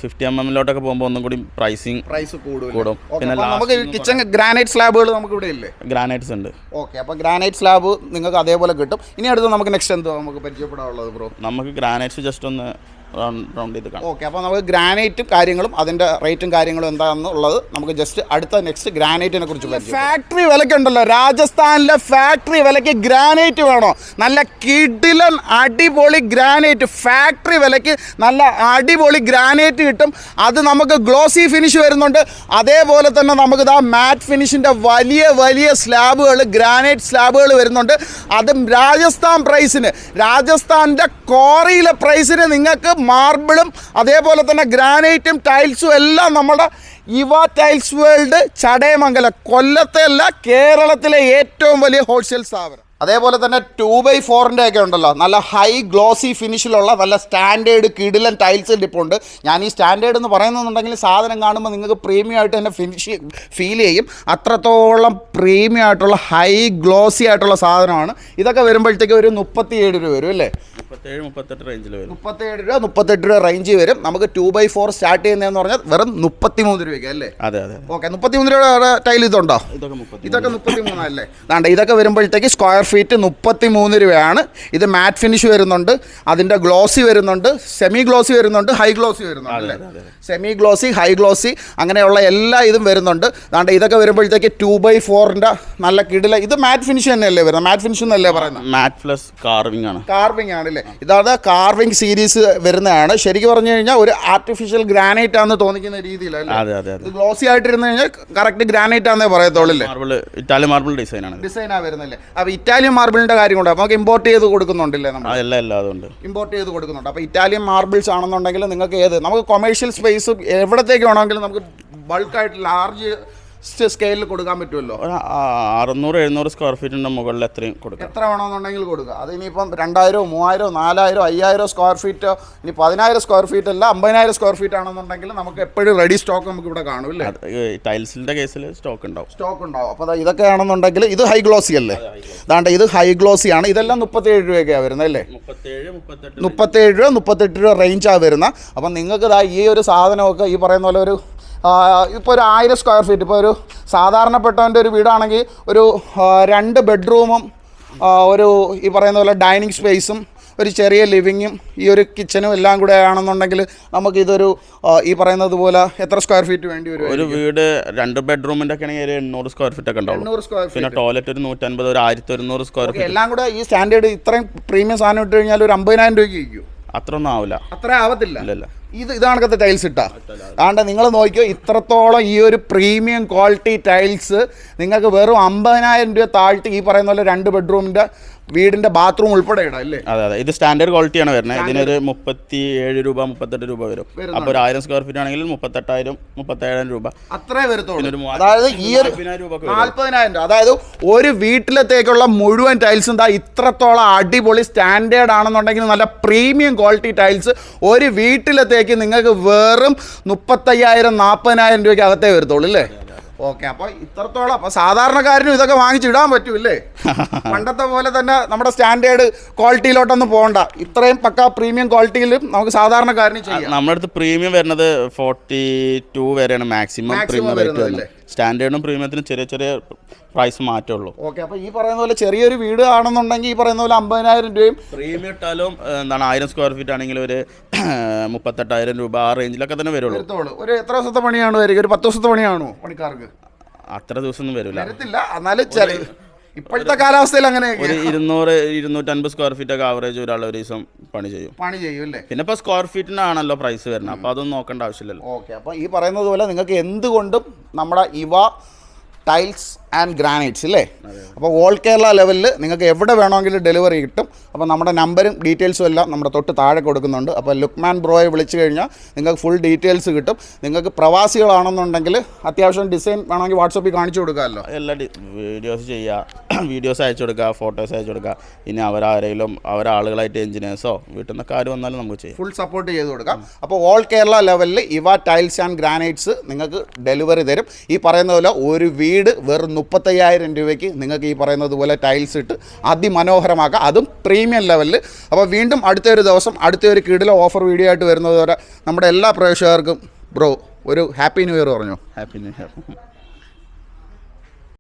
ഫിഫ്റ്റി എം എമ്മിലോട്ടൊക്കെ പോകുമ്പോൾ ഒന്നും കൂടി പ്രൈസിങ് പ്രൈസ് കൂടും. പിന്നെ നമുക്ക് കിച്ചൺ ഗ്രാനൈറ്റ് സ്ലാബുകൾ നമുക്ക് ഇവിടെ ഇല്ലേ? ഗ്രാനൈറ്റ്സ് ഉണ്ട്. ഓക്കെ അപ്പോൾ ഗ്രാനൈറ്റ് സ്ലാബ് നിങ്ങൾക്ക് അതേപോലെ കിട്ടും. ഇനി അടുത്ത് നമുക്ക് നെക്സ്റ്റ് എന്തോ നമുക്ക് പരിചയപ്പെടാനുള്ളത് ബ്രോ നമുക്ക് ഗ്രാനൈറ്റ്സ് ജസ്റ്റ് ഒന്ന് റൗണ്ട് ചെയ്ത് കാണാം. ഓക്കെ അപ്പോൾ നമുക്ക് ഗ്രാനൈറ്റും കാര്യങ്ങളും അതിന്റെ റേറ്റും കാര്യങ്ങളും എന്താണെന്നുള്ളത് നമുക്ക് ജസ്റ്റ് അടുത്ത നെക്സ്റ്റ് ഗ്രാനൈറ്റിനെ കുറിച്ച് ഫാക്ടറി വിലക്കുണ്ടല്ലോ. രാജസ്ഥാനിലെ ഫാക്ടറി വിലയ്ക്ക് ഗ്രാനൈറ്റ് വേണോ? നല്ല കിടിലൻ അടിപൊളി ഗ്രാനൈറ്റ്. ഫാക്ടറി വിലയ്ക്ക് നല്ല അടിപൊളി ഗ്രാനൈറ്റ് കിട്ടും. അത് നമുക്ക് ഗ്ലോസി ഫിനിഷ് വരുന്നുണ്ട്. അതേപോലെ തന്നെ നമുക്ക് ഇതാ മാറ്റ് ഫിനിഷിന്റെ വലിയ വലിയ സ്ലാബുകൾ ഗ്രാനൈറ്റ് സ്ലാബുകൾ വരുന്നുണ്ട്. അതും രാജസ്ഥാൻ പ്രൈസിന് രാജസ്ഥാന്റെ കോറിയിലെ പ്രൈസിന് നിങ്ങൾക്ക് മാർബിളും അതേപോലെ തന്നെ ഗ്രാനൈറ്റും ടൈൽസും എല്ലാം നമ്മുടെ ഇവ ടൈൽസ് വേൾഡ് ചടയമംഗലം കൊല്ലത്തെ അല്ല കേരളത്തിലെ ഏറ്റവും വലിയ ഹോൾസെയിൽ സ്ഥാപനം. അതേപോലെ തന്നെ ടു ബൈ ഫോറിന്റെ ഒക്കെ ഉണ്ടല്ലോ. നല്ല ഹൈ ഗ്ലോസി ഫിനിഷിലുള്ള നല്ല സ്റ്റാൻഡേർഡ് കിടിലൻ ടൈൽസ് ഉണ്ട് ഞാൻ ഈ സ്റ്റാൻഡേർഡ് എന്ന് പറയുന്നുണ്ടെങ്കിൽ സാധനം കാണുമ്പോൾ നിങ്ങൾക്ക് പ്രീമിയം ആയിട്ട് തന്നെ ഫിനിഷ് ഫീൽ ചെയ്യും. അത്രത്തോളം പ്രീമിയം ആയിട്ടുള്ള ഹൈ ഗ്ലോസി ആയിട്ടുള്ള സാധനമാണ്. ഇതൊക്കെ വരുമ്പോഴത്തേക്ക് ഒരു മുപ്പത്തിയേഴ് രൂപ വരും അല്ലേ? മുപ്പത്തേഴ് മുപ്പത്തെട്ട് റേഞ്ചിൽ വരും. മുപ്പത്തേഴ് രൂപ മുപ്പത്തെട്ട് രൂപ റേഞ്ച് വരും. നമുക്ക് ടു ബൈ ഫോർ സ്റ്റാർട്ട് ചെയ്യുന്നതെന്ന് പറഞ്ഞാൽ വെറും മുപ്പത്തിമൂന്ന് രൂപയ്ക്ക് അല്ലേ? അതെ അതെ ഓക്കെ മുപ്പത്തിമൂന്ന് രൂപ ടൈൽ ഇതുണ്ടോ? ഇതൊക്കെ ഇതൊക്കെ മുപ്പത്തി മൂന്നല്ലേ അതാണ്ട് ഇതൊക്കെ വരുമ്പോഴത്തേക്ക് സ്ക്വയർ ഫീറ്റ് മുപ്പത്തി മൂന്ന് രൂപയാണ്. ഇത് മാറ്റ് ഫിനിഷ് വരുന്നുണ്ട്. അതിന്റെ ഗ്ലോസി വരുന്നുണ്ട്. സെമി ഗ്ലോസി വരുന്നുണ്ട്. ഹൈ ഗ്ലോസി വരുന്നുണ്ട് അല്ലേ? സെമി ഗ്ലോസി ഹൈ ഗ്ലോസി അങ്ങനെയുള്ള എല്ലാ ഇതും വരുന്നുണ്ട്. അതാണ്ട് ഇതൊക്കെ വരുമ്പോഴത്തേക്ക് ടു ബൈ ഫോറിന്റെ നല്ല കിടില ഇത് മാറ്റ് ഫിനിഷ് തന്നെയല്ലേ വരുന്നത്? മാറ്റ് ഫിനിഷ് എന്നല്ലേ പറയുന്നത്? മാറ്റ് പ്ലസ് കാർവിംഗ് ആണ്. കാർവിംഗ് ആണല്ലേ ഇതാണ് കാർവിംഗ് സീരീസ് വരുന്നതാണ്. ശരിക്കും പറഞ്ഞു കഴിഞ്ഞാൽ ഒരു ആർട്ടിഫിഷ്യൽ ഗ്രാനൈറ്റ് ആണെന്ന് തോന്നിക്കുന്ന രീതിയിലല്ലേ അതെ അതെ അതെ. ഗ്ലോസി ആയിട്ടിരുന്ന് കഴിഞ്ഞാൽ കറക്റ്റ് ഗ്രാനൈറ്റ് ആണെന്നേ പറയത്തുള്ളൂ മാർബിൾ ഇറ്റാലിയൻ മാർബിൾ ഡിസൈൻ ആണ് ഡിസൈനാ വരുന്നില്ലേ അപ്പോൾ ഇറ്റാലിയൻ മാർബിളിന്റെ കാര്യം കൊണ്ട് നമുക്ക് ഇമ്പോർട്ട് ചെയ്ത് കൊടുക്കുന്നുണ്ടല്ലേ നമ്മൾ? എല്ലാം എല്ലാം അതുണ്ട്. ഇമ്പോർട്ട് ചെയ്ത് കൊടുക്കുന്നുണ്ട്. അപ്പോൾ ഇറ്റാലിയൻ മാർബിൾസ് ആണെന്നുണ്ടെങ്കിൽ നിങ്ങൾക്ക് ഏത്? നമുക്ക് കൊമേഴ്ഷ്യൽ സ്പേസ് എവിടത്തേക്ക് വേണമെങ്കിലും നമുക്ക് ബൾക്കായിട്ട് ലാർജ് സ്കെയിലിൽ കൊടുക്കാൻ പറ്റുമല്ലോ? ഒരു അറുന്നൂറ് എഴുന്നൂറ് സ്ക്വയർ ഫീറ്റിന്റെ മുകളിൽ എത്രയും കൊടുക്കാം. എത്ര വേണമെന്നുണ്ടെങ്കിൽ കൊടുക്കുക അത് ഇനിയിപ്പം രണ്ടായിരോ മൂവായിരോ നാലായിരോ അയ്യായിരോ സ്ക്വയർ ഫീറ്റ് ഇനി പതിനായിരം സ്ക്വയർ ഫീറ്റ് അല്ല അമ്പതിനായിരം സ്ക്വയർ ഫീറ്റ് ആണെന്നുണ്ടെങ്കിൽ നമുക്ക് എപ്പോഴും റെഡി സ്റ്റോക്ക് നമുക്ക് ഇവിടെ കാണും അല്ലേ ടൈൽസിന്റെ കേസിൽ സ്റ്റോക്ക് ഉണ്ടാവും. സ്റ്റോക്ക് ഉണ്ടാവും. അപ്പോൾ ഇതൊക്കെ ആണെന്നുണ്ടെങ്കിൽ ഇത് ഹൈ ഗ്ലോസി അല്ലേ? അതാണ്ട് ഇത് ഹൈ ഗ്ലോസി ആണ്. ഇതെല്ലാം മുപ്പത്തേഴ് രൂപയൊക്കെയാണ് വരുന്നത് അല്ലേ? മുപ്പത്തേഴ് മുപ്പത്തെട്ട്. മുപ്പത്തേഴ് രൂപ മുപ്പത്തെട്ട് രൂപ റേഞ്ചാണ് വരുന്നത്. അപ്പം നിങ്ങൾക്ക് ഇതാ ഈ ഒരു സാധനമൊക്കെ ഈ പറയുന്ന പോലെ ഒരു ഇപ്പോൾ ഒരു ആയിരം സ്ക്വയർ ഫീറ്റ് ഇപ്പോൾ ഒരു സാധാരണപ്പെട്ടവന്റെ ഒരു വീടാണെങ്കിൽ ഒരു രണ്ട് ബെഡ്റൂമും ഒരു ഈ പറയുന്ന പോലെ ഡൈനിങ് സ്പേസും ഒരു ചെറിയ ലിവിങ്ങും ഈ ഒരു കിച്ചനും എല്ലാം കൂടെ ആണെന്നുണ്ടെങ്കിൽ നമുക്കിതൊരു ആ, ഈ പറയുന്നത് പോലെ എത്ര സ്ക്വയർ ഫീറ്റ് വേണ്ടി വരും ഒരു വീട് രണ്ട് ബെഡ്റൂമിന്റെ ഒക്കെ ആണെങ്കിൽ ഒരു എണ്ണൂറ് സ്ക്വയർ ഫീറ്റ് ഒക്കെ ഉണ്ടാവും എണ്ണൂറ് സ്ക്വയർ പിന്നെ ടോയ്ലറ്റ് ഒരു നൂറ്റൻപത് ഒരു ആയിരത്തി ഒരുന്നൂറ് സ്ക്വയർ ഫീറ്റ് എല്ലാം കൂടെ ഈ സ്റ്റാൻഡേർഡ് ഇത്രയും പ്രീമിയം സാധനം ഇട്ട് കഴിഞ്ഞാൽ ഒരു അമ്പതിനായിരം രൂപയ്ക്ക് ഇരിക്കും അത്ര ഒന്നും ആവില്ല. അത്ര ആവത്തില്ല. ഇത് ഇത് ഇതാണക്കത്തെ ടൈൽസ് ഇട്ടാ. അതുകൊണ്ട് നിങ്ങൾ നോക്കിയോ ഇത്രത്തോളം ഈ ഒരു പ്രീമിയം ക്വാളിറ്റി ടൈൽസ് നിങ്ങൾക്ക് വെറും അമ്പതിനായിരം രൂപ താഴ്ത്തി ഈ പറയുന്ന പോലെ രണ്ട് ബെഡ്റൂമിന്റെ വീടിന്റെ ബാത്റൂം ഉൾപ്പെടെ ഇടാം അല്ലേ? അതെ അതെ. ഇത് സ്റ്റാൻഡേർഡ് ക്വാളിറ്റിയാണ് വരുന്നത്. ഇതിനൊരു മുപ്പത്തി ഏഴ് രൂപ മുപ്പത്തെട്ട് രൂപ വരും. അപ്പോൾ ഒരു ആയിരം സ്ക്വയർ ഫീറ്റ് ആണെങ്കിൽ മുപ്പത്തെട്ടായിരം മുപ്പത്തേഴായിരം രൂപ. അത്രേ വരത്തുള്ളൂ. അതായത് ഈ ഒരു. നാൽപ്പതിനായിരം രൂപ. അതായത് ഒരു വീട്ടിലത്തേക്കുള്ള മുഴുവൻ ടൈൽസും ദാ ഇത്രത്തോളം അടിപൊളി സ്റ്റാൻഡേർഡ് ആണെന്നുണ്ടെങ്കിൽ നല്ല പ്രീമിയം ക്വാളിറ്റി ടൈൽസ് ഒരു വീട്ടിലത്തേക്ക് നിങ്ങൾക്ക് വെറും മുപ്പത്തയ്യായിരം നാൽപ്പതിനായിരം രൂപയ്ക്ക് അകത്തേ വരത്തുള്ളൂ അല്ലേ? ഓക്കെ അപ്പൊ ഇത്രത്തോളം. അപ്പൊ സാധാരണക്കാരനും ഇതൊക്കെ വാങ്ങിച്ചിടാൻ പറ്റൂല്ലേ? പണ്ടത്തെ പോലെ തന്നെ നമ്മുടെ സ്റ്റാൻഡേർഡ് ക്വാളിറ്റിയിലോട്ടൊന്നും പോകണ്ട. ഇത്രയും പക്ക പ്രീമിയം ക്വാളിറ്റിയിലും നമുക്ക് സാധാരണക്കാരനും ചെയ്യാം. നമ്മുടെ അടുത്ത് പ്രീമിയം വരുന്നത് ഫോർട്ടി ടു വരെയാണ് മാക്സിമം പ്രീമിയം റേറ്റ് വരുന്നത് സ്റ്റാൻഡേർഡും പ്രീമിയത്തിനും ചെറിയ ചെറിയ പ്രൈസ് മാറ്റമുള്ളൂ ഓക്കെ അപ്പോൾ ഈ പറയുന്ന പോലെ ചെറിയൊരു വീട് ആണെന്നുണ്ടെങ്കിൽ ഈ പറയുന്ന പോലെ അമ്പതിനായിരം രൂപയും പ്രീമിയം ഇട്ടാലും എന്താണ് ആയിരം സ്ക്വയർ ഫീറ്റ് ആണെങ്കിൽ ഒരു മുപ്പത്തെട്ടായിരം രൂപ ആ റേഞ്ചിലൊക്കെ തന്നെ വരുള്ളൂ. ഒരു എത്ര ദിവസത്തെ പണിയാണ് വരിക? ഒരു പത്ത് ദിവസത്തെ പണിയാണോ പണിക്കാർക്ക്? അത്ര ദിവസമൊന്നും വരില്ല. വരത്തില്ല. എന്നാലും ഇപ്പോഴത്തെ കാലാവസ്ഥയിൽ അങ്ങനെ ഒരു ഇരുന്നൂറ് ഇരുന്നൂറ്റൻപത് സ്ക്വയർ ഫീറ്റ് ഒക്കെ ആവറേജ് ഒരാൾ ഒരു ദിവസം പണി ചെയ്യും. പണി ചെയ്യും അല്ലേ? പിന്നെ ഇപ്പൊ സ്ക്വയർ ഫീറ്റിനാണല്ലോ പ്രൈസ് വരുന്നത്. അപ്പൊ അതൊന്നും നോക്കേണ്ട ആവശ്യമില്ലല്ലോ. ഓക്കെ അപ്പൊ ഈ പറയുന്നത് പോലെ നിങ്ങൾക്ക് എന്തുകൊണ്ടും നമ്മുടെ ഇവ ടൈൽസ് ആൻഡ് ഗ്രാനൈറ്റ്സ് അല്ലേ അപ്പോൾ ഓൾ കേരള ലെവലിൽ നിങ്ങൾക്ക് എവിടെ വേണമെങ്കിലും ഡെലിവറി കിട്ടും. അപ്പോൾ നമ്മുടെ നമ്പരും ഡീറ്റെയിൽസും എല്ലാം നമ്മുടെ തൊട്ട് താഴെ കൊടുക്കുന്നുണ്ട്. അപ്പോൾ ലുക്മാൻ ബ്രോയെ വിളിച്ചു കഴിഞ്ഞാൽ നിങ്ങൾക്ക് ഫുൾ ഡീറ്റെയിൽസ് കിട്ടും. നിങ്ങൾക്ക് പ്രവാസികളാണെന്നുണ്ടെങ്കിൽ അത്യാവശ്യം ഡിസൈൻ വേണമെങ്കിൽ വാട്സപ്പിൽ കാണിച്ചു കൊടുക്കാമല്ലോ. എല്ലാ വീഡിയോസ് ചെയ്യുക വീഡിയോസ് അയച്ചു കൊടുക്കുക ഫോട്ടോസ് അയച്ചു കൊടുക്കുക ഇനി അവരാരെങ്കിലും അവരാളുകളായിട്ട് എഞ്ചിനീയേഴ്സോ വീട്ടിൽ നിന്നൊക്കെ ആര് വന്നാലും നമുക്ക് ചെയ്യാം. ഫുൾ സപ്പോർട്ട് ചെയ്ത് കൊടുക്കാം. അപ്പോൾ ഓൾ കേരള ലെവലിൽ ഇവ ടൈൽസ് ആൻഡ് ഗ്രാനൈറ്റ്സ് നിങ്ങൾക്ക് ഡെലിവറി തരും. ഈ പറയുന്ന പോലെ ഒരു വീട് വെറും മുപ്പത്തയ്യായിരം രൂപയ്ക്ക് നിങ്ങൾക്ക് ഈ പറയുന്നത് പോലെ ടൈൽസ് ഇട്ട് അതിമനോഹരമാക്കാം. അതും പ്രീമിയം ലെവലിൽ അപ്പോൾ വീണ്ടും അടുത്തൊരു ദിവസം അടുത്തൊരു കിടില ഓഫർ വീഡിയോ ആയിട്ട് വരുന്നതുവരെ നമ്മുടെ എല്ലാ പ്രേക്ഷകർക്കും ബ്രോ ഒരു ഹാപ്പി ന്യൂ ഇയർ പറഞ്ഞു? Happy new year